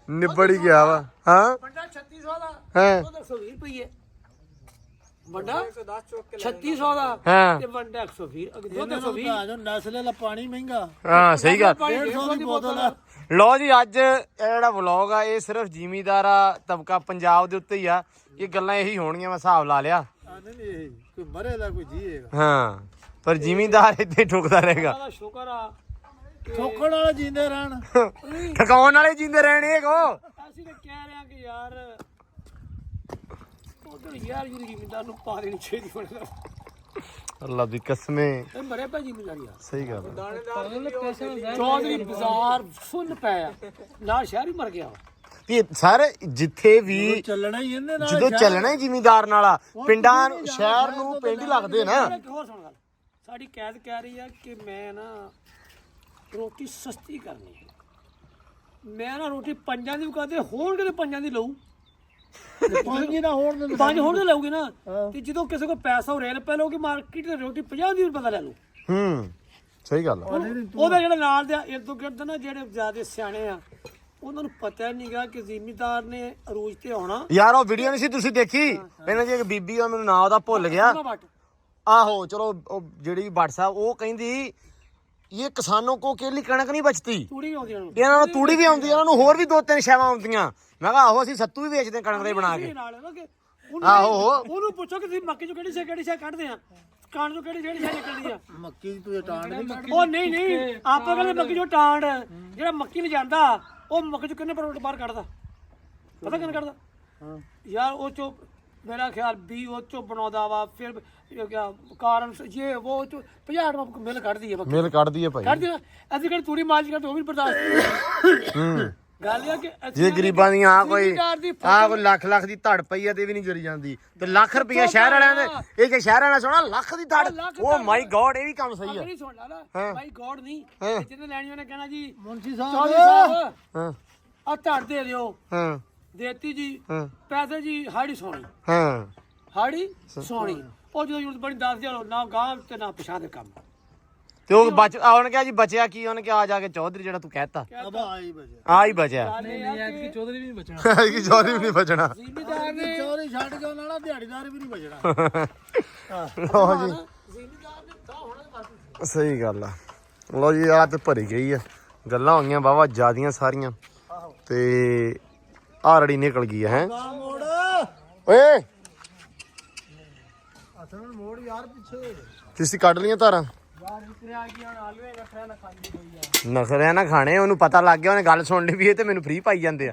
ਨਿਬੜ ਹੀ ਗਿਆ ਵਾ। ਹਾਂ? ਵੱਡਾ 3600 ਦਾ ਹਾਂ? ਉਹ 120 ਰੁਪਏ ਵੱਡਾ? 3600 ਦਾ? ਹਾਂ। ਤੇ ਵੱਡਾ 120 ਅਗੇ ਇਹਨਾਂ ਨੂੰ 220 ਭਾ ਜੋ ਨਸਲੇ ਵਾਲਾ ਪਾਣੀ ਮਹਿੰਗਾ। ਹਾਂ ਸਹੀ ਗੱਲ। 150 ਦੀ ਬੋਤਲ ਆ। ਲੋ ਜੀ ਅੱਜ ਇਹ ਜਿਹੜਾ ਵਲੌਗ ਆ ਇਹ ਸਿਰਫ ਜ਼ਿਮੀਂਦਾਰਾ ਤਬਕਾ ਪੰਜਾਬ ਦੇ ਉੱਤੇ ਹੀ ਆ। ਇਹ ਗੱਲਾਂ ਇਹੀ ਹੋਣਗੀਆਂ ਮੈਂ ਹਿਸਾਬ ਲਾ ਲਿਆ। ਆ ਨਹੀਂ ਨਹੀਂ ਇਹ ਕੋਈ ਮਰੇਗਾ ਕੋਈ ਜੀਏਗਾ ਹਾਂ ਪਰ ਜ਼ਿਮੀਂਦਾਰ ਇੱਥੇ ਠੁਕਦਾ ਰਹੇਗਾ। ਦਾ ਸ਼ੁਕਰ ਆ ਠੋਕਣ ਵਾਲੇ ਜੀਂਦੇ ਰਹਿਣ। ਠਕਾਉਣ ਵਾਲੇ ਜਿੰਦੇ ਰਹਿਣੇ ਕੋ ਅਸੀਂ ਤਾਂ ਕਹਿ ਰਹੇ ਆ ਕਿ ਯਾਰ ਉਧਰ ਯਾਰ ਜਿਹੜੀ ਜ਼ਿਮੀਦਾਰ ਨੂੰ ਪਾ ਦੇਣੀ ਚਾਹੀਦੀ ਹੁਣ ਅੱਲਾ ਦੀ ਕਸਮੇ ਇਹ ਮਰੇ ਪੈ ਜ਼ਿਮੀਦਾਰ ਯਾਰ ਸਹੀ ਗੱਲ। ਚੌਧਰੀ ਬਾਜ਼ਾਰ ਫੁੱਲ ਪਿਆ ਨਾਲ ਸ਼ਹਿਰ ਹੀ ਮਰ ਗਿਆ ਵਾ। ਵੀ ਸਰ ਜਿੱਥੇ ਵੀ ਚੱਲਣਾ ਹੀ ਇਹਨੇ ਨਾਲ ਜਦੋਂ ਚੱਲਣਾ ਹੀ ਜ਼ਿਮੀਂਦਾਰ ਨਾਲ ਆ ਪਿੰਡਾਂ ਨੂੰ ਸ਼ਹਿਰ ਨੂੰ ਪਿੰਡ ਹੀ ਲੱਗਦੇ ਨਾ। ਇੱਕ ਹੋਰ ਸੁਣ ਗੱਲ? ਸਾਡੀ ਕੈਦ ਕਹਿ ਰਹੀ ਆ ਕਿ ਮੈਂ ਨਾ ਰੋਟੀ ਸਸਤੀ ਕਰਨੀ ਹੈ। ਮੈਂ ਨਾ ਰੋਟੀ ਪੰਜਾਂ ਦੀ ਕਹਦੇ ਹੋਣਗੇ ਤੇ ਪੰਜਾਂ ਦੀ ਲਊ। ਪੰਜ ਹੀ ਨਾ ਹੋਣ ਦੇ ਪੰਜ ਹੋਣ ਤੇ ਲਊਗੀ ਨਾ ਤੇ ਜਦੋਂ ਕਿਸੇ ਕੋਲ ਪੈਸਾ ਹੋ ਰੇਲ ਪੈ ਲਊਗੀ ਮਾਰਕੀਟ ਤੇ ਰੋਟੀ 50 ਦੀ ਪਤਾ ਲੈ ਲਊ। ਹੂੰ ਸਹੀ ਗੱਲ ਆ। ਉਹਦਾ ਜਿਹੜਾ ਨਾਲ ਦੇ ਇਰਦੋ ਗਿਰਦ ਨਾ ਜਿਹੜੇ ਜ਼ਿਆਦਾ ਸਿਆਣੇ ਆ ਉਹਨਾਂ ਨੂੰ ਪਤਾ ਨਹੀਂਗਾ ਕਿ ਜ਼ਿਮੀਦਾਰ ਨੇ ਅਰੂਜ ਤੇ ਆਉਣਾ। ਯਾਰ ਉਹ ਵੀਡੀਓ ਨਹੀਂ ਸੀ ਤੁਸੀਂ ਦੇਖੀ? ਇਹਨਾਂ ਦੀ ਇੱਕ ਬੀਬੀ ਆ ਮੈਨੂੰ ਨਾਂ ਉਹਦਾ ਭੁੱਲ ਗਿਆ। ਉਹਨਾਂ ਵੱਟ ਆਹੋ ਚਲੋ ਉਹ ਜਿਹੜੀ WhatsApp ਉਹ ਕਹਿੰਦੀ ਇਹ ਕਿਸਾਨੋਂ ਕੋ ਕੇਲੀ ਕਣਕ ਨਹੀਂ ਬਚਤੀ ਤੂੜੀ ਆਉਂਦੀ ਉਹਨਾਂ। ਨੂੰ ਇਹਨਾਂ ਨੂੰ ਤੂੜੀ ਵੀ ਆਉਂਦੀ ਇਹਨਾਂ ਨੂੰ ਹੋਰ ਵੀ ਦੋ ਤਿੰਨ ਸ਼ੈਵਾਂ ਆਉਂਦੀਆਂ। ਮੈਂ ਕਿਹਾ ਆਹੋ ਅਸੀਂ ਸੱਤੂ ਵੀ ਵੇਚਦੇ ਕਣਕ ਦੇ ਬਣਾ ਕੇ। ਇਹ ਨਾਲ ਹੈ ਨਾ ਕਿ ਉਹਨੂੰ ਆਹੋ। ਉਹਨੂੰ ਪੁੱਛੋ ਕਿ ਤੁਸੀਂ ਮੱਕੀ ਚੋਂ ਕਿਹੜੀ ਸ਼ੈ ਕਿਹੜੀ ਸ਼ੈ ਕੱਢਦੇ ਆ? ਕਣ ਚੋਂ ਕਿਹੜੀ ਕਿਹੜੀ ਸ਼ੈ ਨਿਕਲਦੀ ਆ? ਮੱਕੀ ਦੀ ਤੂੰ ਟਾਂਡ ਨਹੀਂ ਉਹ ਨਹੀਂ ਨਹੀਂ। ਆਪਾਂ ਕਹਿੰਦੇ ਮੱਕੀ ਚੋਂ ਟਾਂਡ ਜਿਹੜਾ ਮੱਕੀ ਨੂੰ ਜਾਂਦਾ ਉਹ ਮੱਕੀ ਚੋਂ ਕਿੰਨੇ ਪ੍ਰੋਡਕਟ ਬਾਹਰ ਕੱਢਦਾ? ਪਤਾ ਕਿੰਨੇ ਕੱਢਦਾ? ਯਾਰ ਉਹ ਚੋਂ ਮੇਰਾ ਖਿਆਲ ਵੀ ਉਹ ਚੋਂ ਬਣਾਉਂਦਾ ਵਾ ਫਿਰ ਇਹ ਕਿਆ ਕਾਰਨ ਇਹ ਉਹ ਚੋਂ 50 ਰੁਪਏ ਮਿਲ ਕੱਢਦੀ ਹੈ ਮੱਕੀ ਮਿਲ ਕੱਢਦੀ ਹੈ ਭਾਈ। ਕੱਢਦੀ ਅਸੀਂ ਕਿਹੜੀ ਤੂੜੀ ਮਾਲਸ਼ ਕਰਦੇ ਉਹ ਵੀ ਬਰਦਾਸ਼ਤ ਹੂੰ। ਗੱਲ ਇਹ ਕਿ ਜੇ ਗਰੀਬਾਂ ਦੀਆਂ ਆ ਕੋਈ ਦੀ ਆ ਕੋਈ ਲੱਖ ਲੱਖ ਦੀ ਧੜ ਪਈ ਆ ਤੇ ਵੀ ਨਹੀਂ ਜਰੀ ਜਾਂਦੀ। ਤੇ ਲੱਖ ਰੁਪਈਆ ਸ਼ਹਿਰ ਵਾਲਿਆਂ ਦੇ ਇਹ ਜੇ ਸ਼ਹਿਰ ਵਾਲਿਆਂ ਸੋਣਾ ਲੱਖ ਦੀ ਧੜ? ਓ ਮਾਈ ਗੋਡ ਇਹ ਵੀ ਕੰਮ ਸਹੀ ਆ। ਨਾ। ਬਾਈ ਗੋਡ ਨਹੀਂ। ਜਿਹਨੇ ਲੈਣੀ ਉਹਨੇ ਕਹਿਣਾ ਜੀ ਮੁੰਸ਼ੀ ਸਾਹਿਬ। ਸਾਹਿਬ ਹਾਂ। ਆ ਧੜ ਦੇ ਦਿਓ। ਹਾਂ। ਦੇਤੀ ਜੀ ਹਾਂ। ਪੈਸੇ ਜੀ ਹਾੜੀ ਸੋਣੀ ਹਾਂ। ਹਾੜੀ ਸੋਣੀ ਉਹ ਜਦੋਂ ਜ਼ਰੂਰਤ ਬਣੀ ਦੱਸ ਦਿਓ ਨਾ ਗਾਂ ਤੇ ਨਾ ਪਛਾਣ ਦੇ ਕੰਮ। ਤੇ ਉਹ ਬਚ ਆ ਉਹਨੇ ਕਿਹਾ ਜੀ ਬਚਿਆ ਕੀ? ਉਹਨੇ ਕਿਹਾ ਆ ਜਾ ਕੇ ਚੌਧਰੀ ਜਿਹੜਾ ਤੂੰ ਕਹਿਤਾ। ਅਬ ਆਈ ਬਜੇ ਆ ਹੀ ਬਚਿਆ। ਨਹੀਂ ਐਤਕੀ ਚੌਧਰੀ ਵੀ ਨਹੀਂ ਬਚਣਾ। ਕਿ ਚੌਧਰੀ ਵੀ ਨਹੀਂ ਬਚਣਾ। ਜ਼ਿਮੀਦਾਰ ਨੇ ਚੋਰੀ ਛੱਡ ਕੇ ਉਹਨਾਂ ਨਾਲ ਦਿਹਾੜੀਦਾਰ ਵੀ ਨਹੀਂ ਬਜਣਾ ਲਓ ਜੀ। ਸਹੀ ਗੱਲ ਆ। ਲਓ ਜੀ ਆ ਤੇ ਭਰੀ ਗਈ ਆ। ਗੱਲਾਂ ਹੋਈਆਂ ਬਾਵਾ ਜਿਆਦੀਆਂ ਸਾਰੀਆਂ। ਤੇ ਆਰੜੀ ਨਿਕਲ ਗਈ ਹੈ। ਆ ਮੋੜ ਓਏ। ਅਸਲ ਮੋੜ ਯਾਰ ਪਿੱਛੇ। ਤੁਸੀਂ ਕੱਢ ਲੀਆਂ ਧਾਰਾਂ? ਨਖਰਿਆ ਨਾ ਖਾਣੇ ਉਹਨੂੰ ਪਤਾ ਲੱਗ ਗਿਆ ਉਹਨੇ ਗੱਲ ਸੁਣ ਲਈ ਵੀ ਇਹ ਤੇ ਮੈਨੂੰ ਫ੍ਰੀ ਪਾਈ ਜਾਂਦੇ ਆ।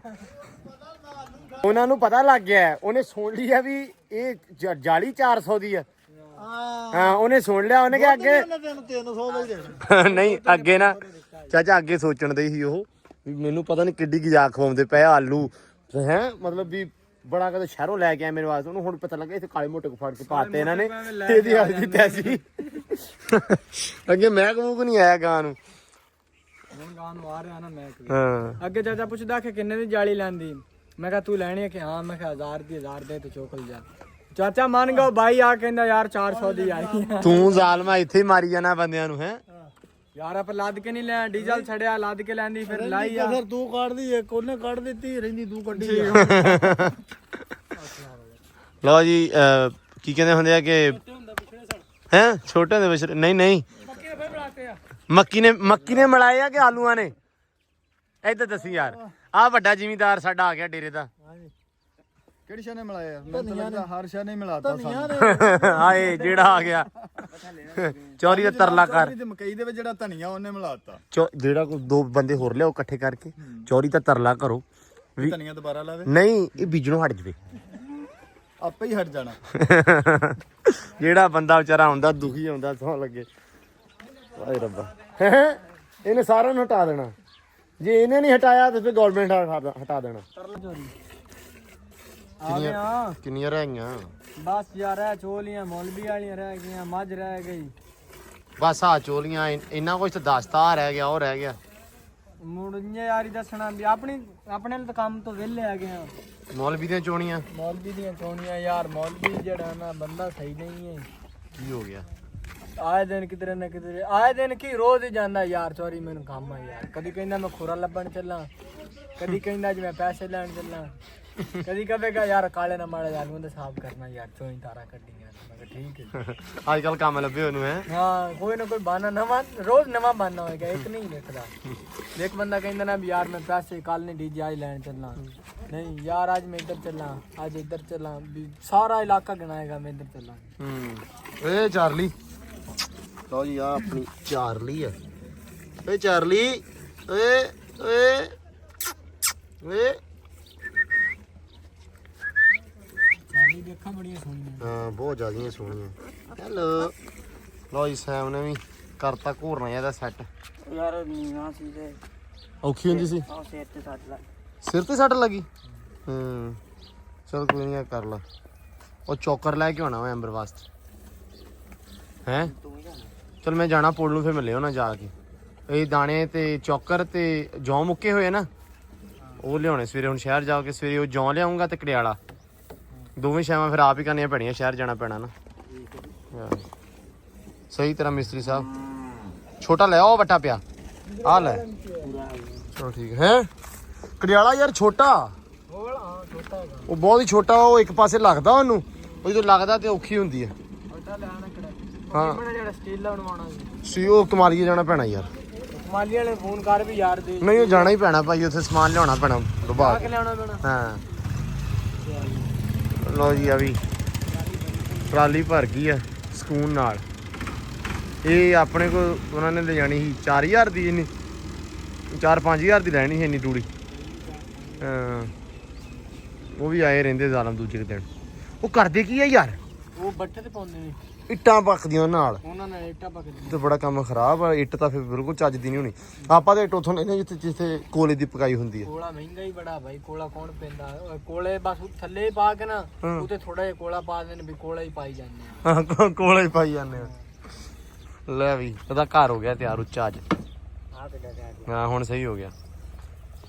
ਉਹਨਾਂ ਨੂੰ ਪਤਾ ਲੱਗ ਗਿਆ ਉਹਨੇ ਸੁਣ ਲਿਆ ਵੀ ਇਹ ਜ- ਜਾਲੀ 400 ਦੀ ਆ। ਆ ਹਾਂ ਉਹਨੇ ਸੁਣ ਲਿਆ ਉਹਨੇ ਕਿਹਾ ਅੱਗੇ ਇਹਨੇ ਤੈਨੂੰ 300 ਦਾ ਹੀ ਦੇਣਾ। ਨਹੀਂ ਅੱਗੇ ਨਾ ਚਾਚਾ ਅੱਗੇ ਸੋਚਣ ਦੇ ਸੀ ਉਹ ਵੀ ਮੈਨੂੰ ਪਤਾ ਨਹੀਂ ਕਿੱਡੀ ਕੀ ਜਾ ਖਵਾਉਂਦੇ ਪਏ ਆ ਆਲੂ। ਹੈ ਮਤਲਬ ਵੀ ਬੜਾ ਕਦੇ ਸ਼ਹਿਰੋਂ ਲੈ ਕੇ ਆਏ ਮੇਰੇ ਵਾਸਤੇ ਉਹਨੂੰ ਹੁਣ ਪਤਾ ਲੱਗਾ ਇੱਥੇ ਕਾਲੇ ਮੋਟੇ ਕੋ ਫੜ ਕੇ ਪਾਤੇ ਇਹਨਾਂ ਨੇ ਇਹਦੀ ਹਾਲ ਜਿੱਤਿਆ ਸੀ ਅੱਗੇ ਮੈਂ ਕਮੂਕ ਨਹੀਂ ਆਇਆ ਗਾਂ ਨੂੰ। ਹੁਣ ਗਾਂ ਨੂੰ ਆ ਰਿਹਾ ਨਾ ਮੈਂ ਹਾਂ। ਅੱਗੇ ਚਾਚਾ ਪੁੱਛਦਾ ਕਿ ਕਿੰਨੇ ਦੀ ਜਾਲੀ ਲੈਂਦੀ? ਮੈਂ ਕਿਹਾ ਤੂੰ ਲੈਣੀ ਹੈ ਕਿ ਹਾਂ? ਮੈਂ ਕਿਹਾ 1000 ਦੀ 1000 ਦੇ ਤੇ ਚੋਕਲ ਜਾ ਚਾਚਾ ਮੰਨ ਗਿਆ ਬਾਈ ਆ ਕਹਿੰਦਾ ਯਾਰ 400 ਦੀ ਆਈ। ਤੂੰ ਜ਼ਾਲਮਾ ਇੱਥੇ ਹੀ ਮਾਰੀ ਜਾਣਾ ਬੰਦਿਆਂ ਨੂੰ ਹੈ? ਯਾਰ ਆਪਾਂ ਲੱਦ ਕੇ ਨਹੀਂ ਲਿਆ ਡੀਜ਼ਲ ਛੜਿਆ ਲੱਦ ਕੇ ਲੈਂਦੀ ਫਿਰ ਲਾਈ ਆ। ਫਿਰ ਤੂੰ ਕੱਢਦੀ ਇੱਕ ਉਹਨੇ ਕੱਢ ਦਿੱਤੀ ਰਹਿੰਦੀ ਤੂੰ ਕੱਢੀ ਜਾ। ਲਓ ਜੀ ਅਹ, ਕੀ ਕਹਿੰਦੇ ਹੁੰਦੇ ਆ ਕਿ ਹੈ? ਛੋਟੇ ਹੁੰਦੇ ਵਿਚ ਨਹੀਂ ਨਹੀਂ। ਮੱਕੀ ਨੇ ਮੱਕੀ ਨੇ ਮਿਲਾਏ ਆ ਕਿ ਆਲੂਆਂ ਨੇ? ਇੱਧਰ ਦੱਸੀ ਯਾਰ। ਆ ਵੱਡਾ ਜ਼ਿਮੀਦਾਰ ਸਾਡਾ ਆ ਗਿਆ ਡੇਰੇ ਦਾ। ਕਿਹੜੀ ਸ਼ਾਨੇ ਮਿਲਾਇਆ ਮੈਨੂੰ ਤਾਂ ਲੱਗਦਾ ਹਰ ਸ਼ਾਨੇ ਮਿਲਾਤਾ ਸਾਨੂੰ। ਹਾਏ ਜਿਹੜਾ ਆ ਗਿਆ। ਚੌਰੀ ਦਾ ਤਰਲਾ ਕਰ ਤੇ ਮਕਈ ਦੇ ਵਿੱਚ ਜਿਹੜਾ ਧਨੀਆ ਉਹਨੇ ਮਿਲਾਤਾ। ਚੌ- ਜਿਹੜਾ ਕੋਈ ਦੋ ਬੰਦੇ ਹੋਰ ਲਿਆਓ ਇਕੱਠੇ ਕਰਕੇ ਚੌਰੀ ਦਾ ਤਰਲਾ ਕਰੋ। ਵੀ ਧਨੀਆ ਦੁਬਾਰਾ ਲਾਵੇ? ਨਹੀਂ ਇਹ ਬੀਜਣੋਂ ਹਟ ਜਵੇ। ਆਪੇ ਹੀ ਹਟ ਜਾਣਾ। ਜਿਹੜਾ ਬੰਦਾ ਵਿਚਾਰਾ ਹੁੰਦਾ ਦੁਖੀ ਹੁੰਦਾ ਸੌ ਲੱਗੇ। ਵਾਹਿ ਰੱਬਾ। ਹੈਂ? ਇਹਨੇ ਸਾਰਿਆਂ ਨੂੰ ਹਟਾ ਦੇਣਾ। ਜੇ ਇਹਨੇ ਨਹੀਂ ਹਟਾਇਆ ਤਾਂ ਫਿਰ ਗਵਰਨਮੈਂਟ ਹਟਾ ਦੇਣਾ। ਆ ਗਿਆ ਕਿੰਨੀਆਂ ਰਹਿ ਗਈਆਂ? ਬਸ ਯਾਰ ਇਹ ਚੋਲੀਆਂ ਮੌਲਵੀ ਵਾਲੀਆਂ ਰਹਿ ਗਈਆਂ ਮੱਝ ਰਹਿ ਗਈ। ਬਸ ਆ ਚੋਲੀਆਂ ਇਨ- ਇੰਨਾ ਕੁਝ ਤਾਂ ਦਸਤਾ ਰਹਿ ਗਿਆ ਉਹ ਰਹਿ ਗਿਆ। ਮੁੰਡੇ ਯਾਰੀ ਦੱਸਣਾ ਵੀ ਆਪਣੀ ਆਪਣੇ ਤਾਂ ਕੰਮ ਤੋਂ ਵਿਹਲੇ ਆ ਗਏ ਆ। ਮੌਲਵੀ ਦੀਆਂ ਚੋਣੀਆਂ? ਮੌਲਵੀ ਦੀਆਂ ਚੋਣੀਆਂ ਯਾਰ ਮੌਲਵੀ ਜਿਹੜਾ ਨਾ ਬੰਦਾ ਸਹੀ ਨਹੀਂ ਹੈ। ਕੀ ਹੋ ਗਿਆ? ਆਏ ਦਿਨ ਕਿਧਰੇ ਨਾ ਕਿਧਰੇ ਆਏ ਦਿਨ ਕੀ ਰੋਜ਼ ਹੀ ਜਾਂਦਾ ਯਾਰ ਚੋਰੀ ਮੈਨੂੰ ਕੰਮ ਆ ਯਾਰ। ਕਦੀ ਕਹਿੰਦਾ ਮੈਂ ਖੋਰਾ ਲੱਭਣ ਚੱਲਾਂ ਕਦੀ ਕਹਿੰਦਾ ਜੀ ਮੈਂ ਪੈਸੇ ਲੈਣ ਚੱਲਾਂ। ਕਦੀ ਕਹੇਗਾ ਯਾਰ ਕਾਲੇ ਨਾ ਮਾੜੇ ਆਲੂਆਂ ਦਾ ਸਾਫ਼ ਕਰਨਾ ਯਾਰ ਚੋਈ ਤਾਰਾ ਕੱਢੀਆਂ ਮੈਂ ਕਿਹਾ ਠੀਕ ਹੈ ਅੱਜ ਕੱਲ ਕੰਮ ਲੱਭੇ ਉਹਨੂੰ ਹੈ? ਹਾਂ ਕੋਈ ਨਾ ਕੋਈ ਬਹਾਨਾ ਨਵਾਂ ਰੋਜ਼ ਨਵਾਂ ਬਹਾਨਾ ਹੋਏਗਾ ਇੱਕ ਨਹੀਂ ਲਿਖਦਾ ਇੱਕ ਬੰਦਾ ਕਹਿੰਦਾ ਨਾ ਵੀ ਯਾਰ ਮੈਂ ਪੈਸੇ ਕੱਲ ਨਹੀਂ ਡੀਜੇ ਅੱਜ ਲੈਣ ਚੱਲਾਂ। ਨਹੀਂ ਯਾਰ ਅੱਜ ਮੈਂ ਇੱਧਰ ਚੱਲਾਂ ਅੱਜ ਇੱਧਰ ਚੱਲਾਂ। ਵੀ ਸਾਰਾ ਇਲਾਕਾ ਗਣਾਏਗਾ ਮੈਂ ਇੱਧਰ ਚੱਲਾਂ। ਹੂੰ। ਏ ਚਾਰਲੀ। ਲਓ ਜੀ ਆ ਆਪਣੀ ਚਾਰਲੀ ਆ ਏ ਚਾਰਲੀ। ਓਏ ਓਏ ਓਏ ਸਾਡੀ ਦੇਖਾਂ ਬੜੀਆਂ ਸੋਹਣੀਆਂ। ਹਾਂ ਬਹੁਤ ਜ਼ਿਆਦੀਆਂ ਸੋਹਣੀਆਂ। ਹੈਲੋ ਲਓ ਜੀ ਸੈਮ ਨੇ ਵੀ ਕਰਤਾ ਘੋਰਨਾ ਇਹਦਾ ਸੈੱਟ ਯਾਰ ਨੀਵਾ ਸੀ ਤੇ ਔਖੀ ਹੁੰਦੀ ਸੀ? ਉਹ ਸਿਰ ਤੇ ਸੱਟ ਲੱਗ ਸਿਰ ਤੇ ਸੱਟ ਲੱਗੀ? ਹੂੰ ਚਲ ਕੋਈ ਨਹੀਂ ਕਰ ਲਾ। ਉਹ ਚੌਕਰ ਲੈ ਕੇ ਆਉਣਾ ਵਾ ਐਂਬਰ ਵਾਸਤੇ। ਹੈ? ਚਲ ਮੈਂ ਜਾਣਾ ਪੁੱਲ ਨੂੰ ਫਿਰ ਮਿਲਿਓ ਨਾ ਜਾ ਕੇ। ਇਹ ਦਾਣੇ ਤੇ ਚੌਕਰ ਤੇ ਜੌਂ ਮੁੱਕੇ ਹੋਏ ਨਾ? ਉਹ ਲਿਆਉਣੇ ਸਵੇਰੇ ਹੁਣ ਸ਼ਹਿਰ ਜਾ ਕੇ ਸਵੇਰੇ ਉਹ ਜੌਂ ਲਿਆਉਂਗਾ ਤੇ ਕੜਿਆਲਾ। ਦੋਵੇਂ ਸ਼ਾਮਾਂ ਫਿਰ ਆਪ ਹੀ ਕਰਨੀਆਂ ਪੈਣੀਆਂ ਸ਼ਹਿਰ ਜਾਣਾ ਪੈਣਾ ਨਾ। ਸਹੀ ਤਰ੍ਹਾਂ ਮਿਸਤਰੀ ਸਾਹਿਬ। ਛੋਟਾ ਲੈ ਆਓ ਵੱਟਾ ਪਿਆ। ਆ ਲੈ। ਚਲੋ ਠੀਕ ਹੈ। ਹੈਂ? ਕੜਿਆਲਾ ਯਾਰ ਛੋਟਾ। ਹੋਰ ਹਾਂ ਛੋਟਾ ਹੈਗਾ ਉਹ ਬਹੁਤ ਹੀ ਛੋਟਾ ਉਹ ਇੱਕ ਪਾਸੇ ਲੱਗਦਾ ਉਹਨੂੰ। ਉਹ ਜਦੋਂ ਲੱਗਦਾ ਤੇ ਔਖੀ ਹੁੰਦੀ ਹੈ। ਛੋਟਾ ਲੈਣਾ ਕਿਹੜਾ? ਹਾਂ। ਜਿਹੜਾ ਸਟੀਲ ਦਾ ਬਣਵਾਉਣਾ ਸੀ। ਸੀ ਉਹ ਕਮਾਲੀਏ ਜਾਣਾ ਪੈਣਾ ਯਾਰ। ਮਾਲੀ ਵਾਲੇ ਫੋਨ ਕਰ ਵੀ ਯਾਰ ਦੇ। ਨਹੀਂ ਉਹ ਜਾਣਾ ਹੀ ਪੈਣਾ ਭਾਈ ਉੱਥੇ ਸਮਾਨ ਲਿਆਉਣਾ ਪੈਣਾ ਆ ਕੇ। ਕੇ ਲਿਆਉਣਾ ਪੈਣਾ। ਹਾਂ। ਲਓ ਜੀ ਆ ਵੀ ਟਰਾਲੀ ਭਰ ਗਈ ਆ ਸਕੂਨ ਨਾਲ। ਇਹ ਆਪਣੇ ਕੋ ਉਹਨਾਂ ਨੇ ਲੈ ਜਾਣੀ ਸੀ 4000 ਦੀ ਇੰਨੀ 4-5000 ਦੀ ਲੈਣੀ ਸੀ ਇੰਨੀ ਤੂੜੀ। ਉਹ ਵੀ ਆਏ ਰਹਿੰਦੇ ਜ਼ਾਲਮ ਦੂਜੇ ਕੁ ਦਿਨ। ਉਹ ਕਰਦੇ ਕੀ ਆ ਯਾਰ? ਉਹ ਬੱਠੇ ਤੇ ਪਾਉਂਦੇ ਨੇ। ਇੱਟਾਂ ਪੱਕਦੀਆਂ ਉਹਨਾਂ ਨਾਲ। ਉਹਨਾਂ ਨੇ ਇੱਟਾਂ ਪੱਕ ਤੇ ਬੜਾ ਕੰਮ ਖਰਾਬ ਆ ਇੱਟ ਤਾਂ ਫਿਰ ਬਿਲਕੁਲ ਚੱਜ ਦੀ ਨਹੀਂ ਹੋਣੀ। ਆਪਾਂ ਤਾਂ ਇੱਟ ਉੱਥੋਂ ਲੈਨੇ ਜਿੱਥੇ ਜਿੱਥੇ ਕੋਲੇ ਦੀ ਪਕਾਈ ਹੁੰਦੀ ਹੈ ਕੋਲਾ ਮਹਿੰਗਾ ਹੀ ਬੜਾ ਭਾਈ ਕੋਲਾ ਕੌਣ ਪੈਂਦਾ? ਕੋਲੇ ਬਸ ਥੱਲੇ ਪਾ ਕੇ ਨਾ ਉਤੇ ਥੋੜਾ ਜਿਹਾ ਕੋਲਾ ਪਾ ਦੇਣ ਵੀ ਕੋਲਾ ਹੀ ਪਾਈ ਜਾਂਦੇ ਆ। ਹਾਂ ਕੋ- ਕੋਲੇ ਹੀ ਪਾਈ ਜਾਂਦੇ ਆ। ਲੈ ਵੀ ਉਹਦਾ ਘਰ ਹੋ ਗਿਆ ਤਿਆਰ ਉੱਚਾ ਅੱਜ। ਆ ਤੇ ਡਰਿਆ ਹਾਂ ਹੁਣ ਸਹੀ ਹੋ ਗਿਆ।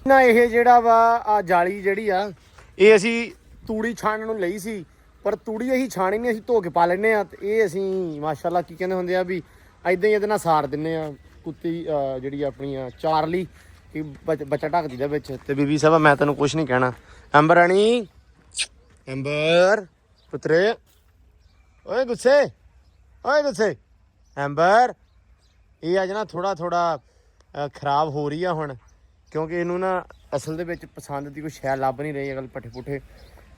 ਨਾ ਇਹ ਜਿਹੜਾ ਵਾ ਆ ਜਾਲੀ ਜਿਹੜੀ ਆ ਇਹ ਅਸੀਂ ਤੂੜੀ ਛਾਣਨ ਨੂੰ ਲਈ ਸੀ। ਪਰ ਤੂੜੀ ਅਸੀਂ ਛਾਣੀ ਨਹੀਂ, ਅਸੀਂ ਧੋ ਕੇ ਪਾ ਲੈਨੇ ਆ ਤੇ ਇਹ ਅਸੀਂ ਮਾਸ਼ਾਅੱਲਾ ਕੀ ਕਹਿੰਦੇ ਹੁੰਦੇ ਆ ਵੀ ਐਦਾਂ ਹੀ ਇਹਦੇ ਨਾਲ ਸਾਰ ਦਿੰਨੇ ਆ ਕੁੱਤੀ ਜਿਹੜੀ ਆਪਣੀ ਆ ਚਾਰਲੀ ਕਿ ਬੱਚਾ ਢੱਕਦੀ ਦੀਦਾ ਵਿੱਚ। ਤੇ ਬੀਬੀ ਸਾਹਿਬ, ਮੈਂ ਤੈਨੂੰ ਕੁਝ ਨਹੀਂ ਕਹਿਣਾ। ਅੰਬਰ ਰਾਣੀ। ਅੰਬਰ, ਪੁੱਤਰੇ। ਓਏ ਗੁੱਸੇ। ਓਏ ਗੁੱਸੇ। ਅੰਬਰ, ਇਹ ਅੱਜ ਨਾ ਥੋੜਾ ਥੋੜਾ ਖਰਾਬ ਹੋ ਰਹੀ ਆ ਹੁਣ। ਕਿਉਂਕਿ ਇਹਨੂੰ ਨਾ ਅਸਲ ਦੇ ਵਿੱਚ ਪਸੰਦ ਦੀ ਕੋਈ ਸ਼ੈ ਲੱਭ ਨਹੀਂ ਰਹੀ ਅਗਲ ਪੱਠੇ ਪੁੱਠੇ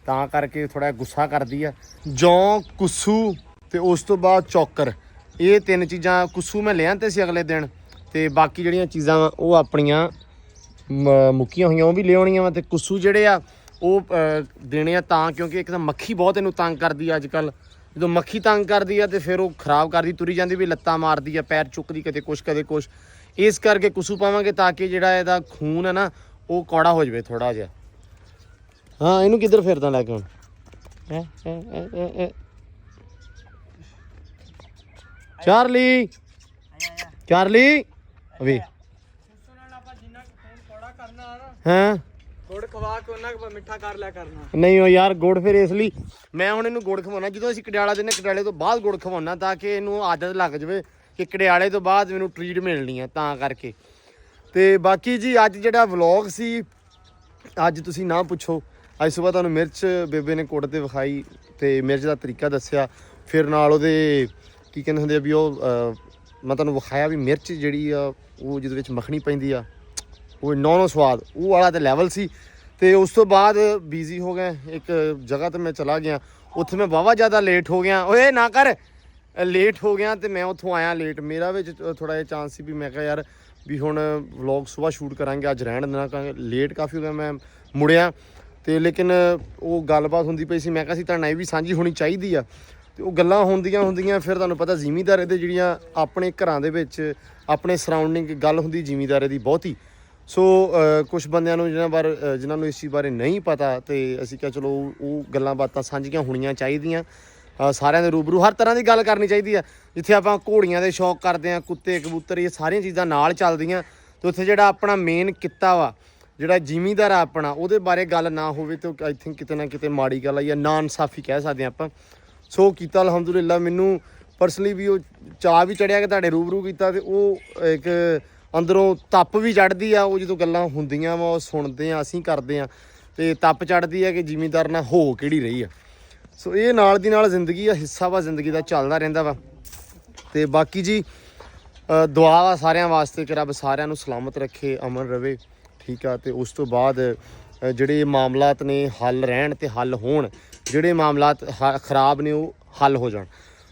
ਤਾਂ ਕਰਕੇ ਥੋੜਾ ਗੁੱਸਾ ਕਰਦੀ ਆ। ਜੌਂ, ਕੁੱਸੂ ਤੇ ਉਸ ਤੋਂ ਬਾਅਦ ਚੌਕਰ। ਇਹ ਤਿੰਨ ਚੀਜ਼ਾਂ ਕੁੱਸੂ ਮੈਂ ਲਿਆਂਤੇ ਸੀ ਅਗਲੇ ਦਿਨ। ਤੇ ਬਾਕੀ ਜਿਹੜੀਆਂ ਚੀਜ਼ਾਂ ਵਾ, ਉਹ ਆਪਣੀਆਂ ਮ- ਮੁੱਕੀਆਂ ਹੋਈਆਂ, ਉਹ ਵੀ ਲਿਆਉਣੀਆਂ ਵਾ। ਤੇ ਕੁੱਸੂ ਜਿਹੜੇ ਆ, ਉਹ ਦੇਣੇ ਆ ਤਾਂ ਕਿਉਂਕਿ ਇੱਕ ਤਾਂ ਮੱਖੀ ਬਹੁਤ ਇਹਨੂੰ ਤੰਗ ਕਰਦੀ ਆ ਅੱਜ ਕੱਲ ਜਦੋਂ ਮੱਖੀ ਤੰਗ ਕਰਦੀ ਆ ਤੇ ਫਿਰ ਉਹ ਖਰਾਬ ਕਰਦੀ, ਤੁਰੀ ਜਾਂਦੀ ਵੀ ਲੱਤਾਂ ਮਾਰਦੀ ਆ, ਪੈਰ ਚੁੱਕਦੀ ਕਦੇ ਕੁਛ ਕਦੇ ਕੁਛ। ਇਸ ਕਰਕੇ ਕੁੱਸੂ ਪਾਵਾਂਗੇ ਤਾਂ ਕਿ ਜਿਹੜਾ ਇਹਦਾ ਖੂਨ ਹੈ ਨਾ, ਉਹ ਕੌੜਾ ਹੋ ਜਾਵੇ ਥੋੜਾ ਜਿਹਾ। ਹਾਂ ਇਹਨੂੰ ਕਿੱਧਰ ਫੇਰਦਾ ਲੈ ਕੇ ਹੁਣ? ਹੈਂ? ਹੈਂ, ਹੈਂ, ਹੈਂ, ਹੈਂ। ਚਾਰਲੀ! ਚਾਰਲੀ! ਵੇ ਹਾਂ? ਗੁੜ ਖਵਾ ਕੇ ਉਹਨਾਂ ਕੋ ਮਿੱਠਾ ਕਰ ਲਿਆ ਕਰਨਾ। ਨਹੀਂ ਉਹ ਯਾਰ ਗੁੜ ਫਿਰ ਇਸ ਲਈ ਮੈਂ ਹੁਣ ਇਹਨੂੰ ਗੁੜ ਖਵਾਉਣਾ ਜਦੋਂ ਅਸੀਂ ਕੜਿਆਲਾ ਦਿੰਨੇ ਕੜਿਆਲੇ ਤੋਂ ਬਾਅਦ ਗੁੜ ਖਵਾਉਣਾ ਤਾਂ ਕਿ ਇਹਨੂੰ ਆਦਤ ਲੱਗ ਜਾਵੇ ਕਿ ਕੜਿਆਲੇ ਤੋਂ ਬਾਅਦ ਮੈਨੂੰ ਟ੍ਰੀਟ ਮਿਲਣੀ ਆ ਤਾਂ ਕਰਕੇ। ਤੇ ਬਾਕੀ ਜੀ ਅੱਜ ਜਿਹੜਾ ਵਲੌਗ ਸੀ ਅੱਜ ਤੁਸੀਂ ਨਾ ਪੁੱਛੋ। ਅੱਜ ਸਵੇਰ ਤੁਹਾਨੂੰ ਮਿਰਚ ਬੇਬੇ ਨੇ ਕੁੱਟ ਤੇ ਵਿਖਾਈ ਤੇ ਮਿਰਚ ਦਾ ਤਰੀਕਾ ਦੱਸਿਆ। ਫਿਰ ਨਾਲ ਉਹਦੇ ਕੀ ਕਹਿੰਦੇ ਹੁੰਦੇ ਆ ਵੀ ਉਹ ਮੈਂ ਤੁਹਾਨੂੰ ਵਿਖਾਇਆ ਵੀ ਮਿਰਚ ਜਿਹੜੀ ਆ, ਉਹ ਜਿਹਦੇ ਵਿੱਚ ਮੱਖਣੀ ਪੈਂਦੀ ਆ, ਉਹ ਨੌ ਨੌ ਸਵਾਦ, ਉਹ ਵਾਲਾ ਤੇ ਲੈਵਲ ਸੀ। ਤੇ ਉਸ ਤੋਂ ਬਾਅਦ ਬਿਜ਼ੀ ਹੋ ਗਏ, ਇੱਕ ਜਗ੍ਹਾ ਤੇ ਮੈਂ ਚਲਾ ਗਿਆ। ਉੱਥੇ ਮੈਂ ਵਾਵਾ ਜ਼ਿਆਦਾ ਲੇਟ ਹੋ ਗਿਆ। ਓਏ, ਨਾ ਕਰ। ਲੇਟ ਹੋ ਗਿਆ ਤੇ ਮੈਂ ਉੱਥੋਂ ਆਇਆ ਲੇਟ ਮੇਰਾ ਵਿੱਚ ਥੋੜਾ ਜਿਹਾ ਚਾਂਸ ਸੀ ਵੀ ਮੈਂ ਕਿਹਾ ਯਾਰ ਵੀ ਹੁਣ ਵਲੌਗ ਸਵੇਰ ਸ਼ੂਟ ਕਰਾਂਗੇ, ਅੱਜ ਰਹਿਣ ਦੇਣਾ ਕਰਾਂਗੇ ਲੇਟ ਕਾਫੀ ਹੋ ਗਿਆ, ਮੈਂ ਮੁੜਿਆ। ਤੇ ਲੇਕਿਨ ਉਹ ਗੱਲਬਾਤ ਹੁੰਦੀ ਪਈ ਸੀ ਮੈਂ ਕਿਹਾ ਸੀ ਤੁਹਾਡੇ ਇਹ ਵੀ ਸਾਂਝੀ ਹੋਣੀ ਚਾਹੀਦੀ ਆ। ਤੇ ਉਹ ਗੱਲਾਂ ਹੁੰਦੀਆਂ ਹੁੰਦੀਆਂ ਫਿਰ ਤੁਹਾਨੂੰ ਪਤਾ ਜ਼ਿਮੀਦਾਰੇ ਦੇ ਜਿਹੜੀਆਂ ਆਪਣੇ ਘਰਾਂ ਦੇ ਵਿੱਚ ਆਪਣੇ ਸਰਾਊਂਡਿੰਗ ਗੱਲ ਹੁੰਦੀ ਜ਼ਿਮੀਦਾਰੇ ਦੀ ਬਹੁਤੀ। ਸੋ ਕੁਝ ਬੰਦਿਆਂ ਨੂੰ ਜਿਹਨਾਂ ਬਾਰੇ ਅ, ਜਿਨ੍ਹਾਂ ਨੂੰ ਇਸ ਚੀਜ਼ ਬਾਰੇ ਨਹੀਂ ਪਤਾ ਤੇ ਅਸੀਂ ਕਿਹਾ ਚਲੋ ਉਹ- ਗੱਲਾਂ ਬਾਤਾਂ ਸਾਂਝੀਆਂ ਹੋਣੀਆਂ ਚਾਹੀਦੀਆਂ। ਸਾਰਿਆਂ ਦੇ ਰੂਬਰੂ ਹਰ ਤਰ੍ਹਾਂ ਦੀ ਗੱਲ ਕਰਨੀ ਚਾਹੀਦੀ ਆ। ਜਿੱਥੇ ਆਪਾਂ ਘੋੜੀਆਂ ਦੇ ਸ਼ੌਕ ਕਰਦੇ ਆ ਕੁੱਤੇ ਕਬੂਤਰ ਇਹ ਸਾਰੀਆਂ ਚੀਜ਼ਾਂ ਨਾਲ ਚੱਲਦੀਆਂ ਤੇ ਉੱਥੇ ਜਿਹੜਾ ਆਪਣਾ ਮੇਨ ਕਿੱਤਾ ਵਾ ਜਿਹੜਾ ਜ਼ਿਮੀਂਦਾਰ ਆ ਆਪਣਾ, ਉਹਦੇ ਬਾਰੇ ਗੱਲ ਨਾ ਹੋਵੇ ਤੇ ਆਈ ਥਿੰਕ ਕਿਤੇ ਨਾ ਕਿਤੇ ਮਾੜੀ ਗੱਲ ਆ ਜਾਂ ਨਾ ਇਨਸਾਫੀ ਕਹਿ ਸਕਦੇ ਆ ਆਪਾਂ। ਸੋ ਕੀਤਾ ਅਲਹਮਦੁਲਿਲਾ, ਮੈਨੂੰ ਪਰਸਨਲੀ ਵੀ ਉਹ ਚਾਹ ਵੀ ਚੜਿਆ ਕਿ ਤੁਹਾਡੇ ਰੂਬਰੂ ਕੀਤਾ ਤੇ ਉਹ ਇੱਕ ਅੰਦਰੋਂ ਤੱਪ ਵੀ ਚੜਦੀ ਆ, ਉਹ ਜਦੋਂ ਗੱਲਾਂ ਹੁੰਦੀਆਂ ਵਾ, ਉਹ ਸੁਣਦੇ ਆ, ਅਸੀਂ ਕਰਦੇ ਆ ਤੇ ਤੱਪ ਚੜਦੀ ਆ ਕਿ ਜ਼ਿਮੀਦਾਰ ਨਾਲ ਹੋ ਕਿਹੜੀ ਰਹੀ ਆ। ਸੋ ਇਹ ਨਾਲ ਦੀ ਨਾਲ ਜ਼ਿੰਦਗੀ ਦਾ ਹਿੱਸਾ ਵਾ, ਜ਼ਿੰਦਗੀ ਦਾ ਚੱਲਦਾ ਰਹਿੰਦਾ ਵਾ। ਤੇ ਬਾਕੀ ਜੀ ਦੁਆ ਵਾ ਸਾਰਿਆਂ ਵਾਸਤੇ ਕਿ ਰੱਬ ਸਾਰਿਆਂ ਨੂੰ ਸਲਾਮਤ ਰੱਖੇ, ਅਮਨ ਰਵੇ। ਠੀਕ ਆ, ਤੇ ਉਸ ਤੋਂ ਬਾਅਦ ਜਿਹੜੇ ਮਾਮਲਾਤ ਨੇ ਹੱਲ ਰਹਿਣ ਤੇ ਹੱਲ ਹੋਣ, ਜਿਹੜੇ ਮਾਮਲਾਤ ਹ- ਖਰਾਬ ਨੇ ਉਹ ਹੱਲ ਹੋ ਜਾਣ।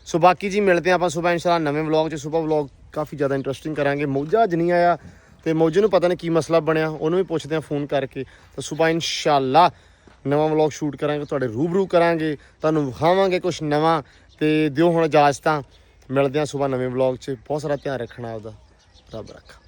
ਸੋ ਬਾਕੀ ਜੀ ਮਿਲਦੇ ਹਾਂ ਆਪਾਂ ਸਵੇਰ, ਇਨਸ਼ਾਅੱਲਾ ਨਵੇਂ ਵਲੌਗ 'ਚ। ਸਵੇਰ ਵਲੌਗ ਕਾਫੀ ਜ਼ਿਆਦਾ ਇੰਟਰਸਟਿੰਗ ਕਰਾਂਗੇ। ਮੌਜਾ ਅੱਜ ਨਹੀਂ ਆਇਆ, ਤੇ ਮੌਜੇ ਨੂੰ ਪਤਾ ਨਹੀਂ ਕੀ ਮਸਲਾ ਬਣਿਆ, ਉਹਨੂੰ ਵੀ ਪੁੱਛਦੇ ਹਾਂ ਫੋਨ ਕਰਕੇ। ਤਾਂ ਸਵੇਰ, ਇਨਸ਼ਾਅੱਲਾ ਨਵਾਂ ਵਲੌਗ ਸ਼ੂਟ ਕਰਾਂਗੇ, ਤੁਹਾਡੇ ਰੂਬਰੂ ਕਰਾਂਗੇ, ਤੁਹਾਨੂੰ ਵਿਖਾਵਾਂਗੇ ਕੁਝ ਨਵਾਂ, ਤੇ ਦਿਓ ਹੁਣ ਇਜਾਜ਼ਤਾਂ। ਮਿਲਦੇ ਹਾਂ ਸਵੇਰ ਨਵੇਂ ਵਲੌਗ 'ਚ। ਬਹੁਤ ਸਾਰਾ ਧਿਆਨ ਰੱਖਣਾ ਆਪਦਾ, ਰੱਬ ਰੱਖਾ।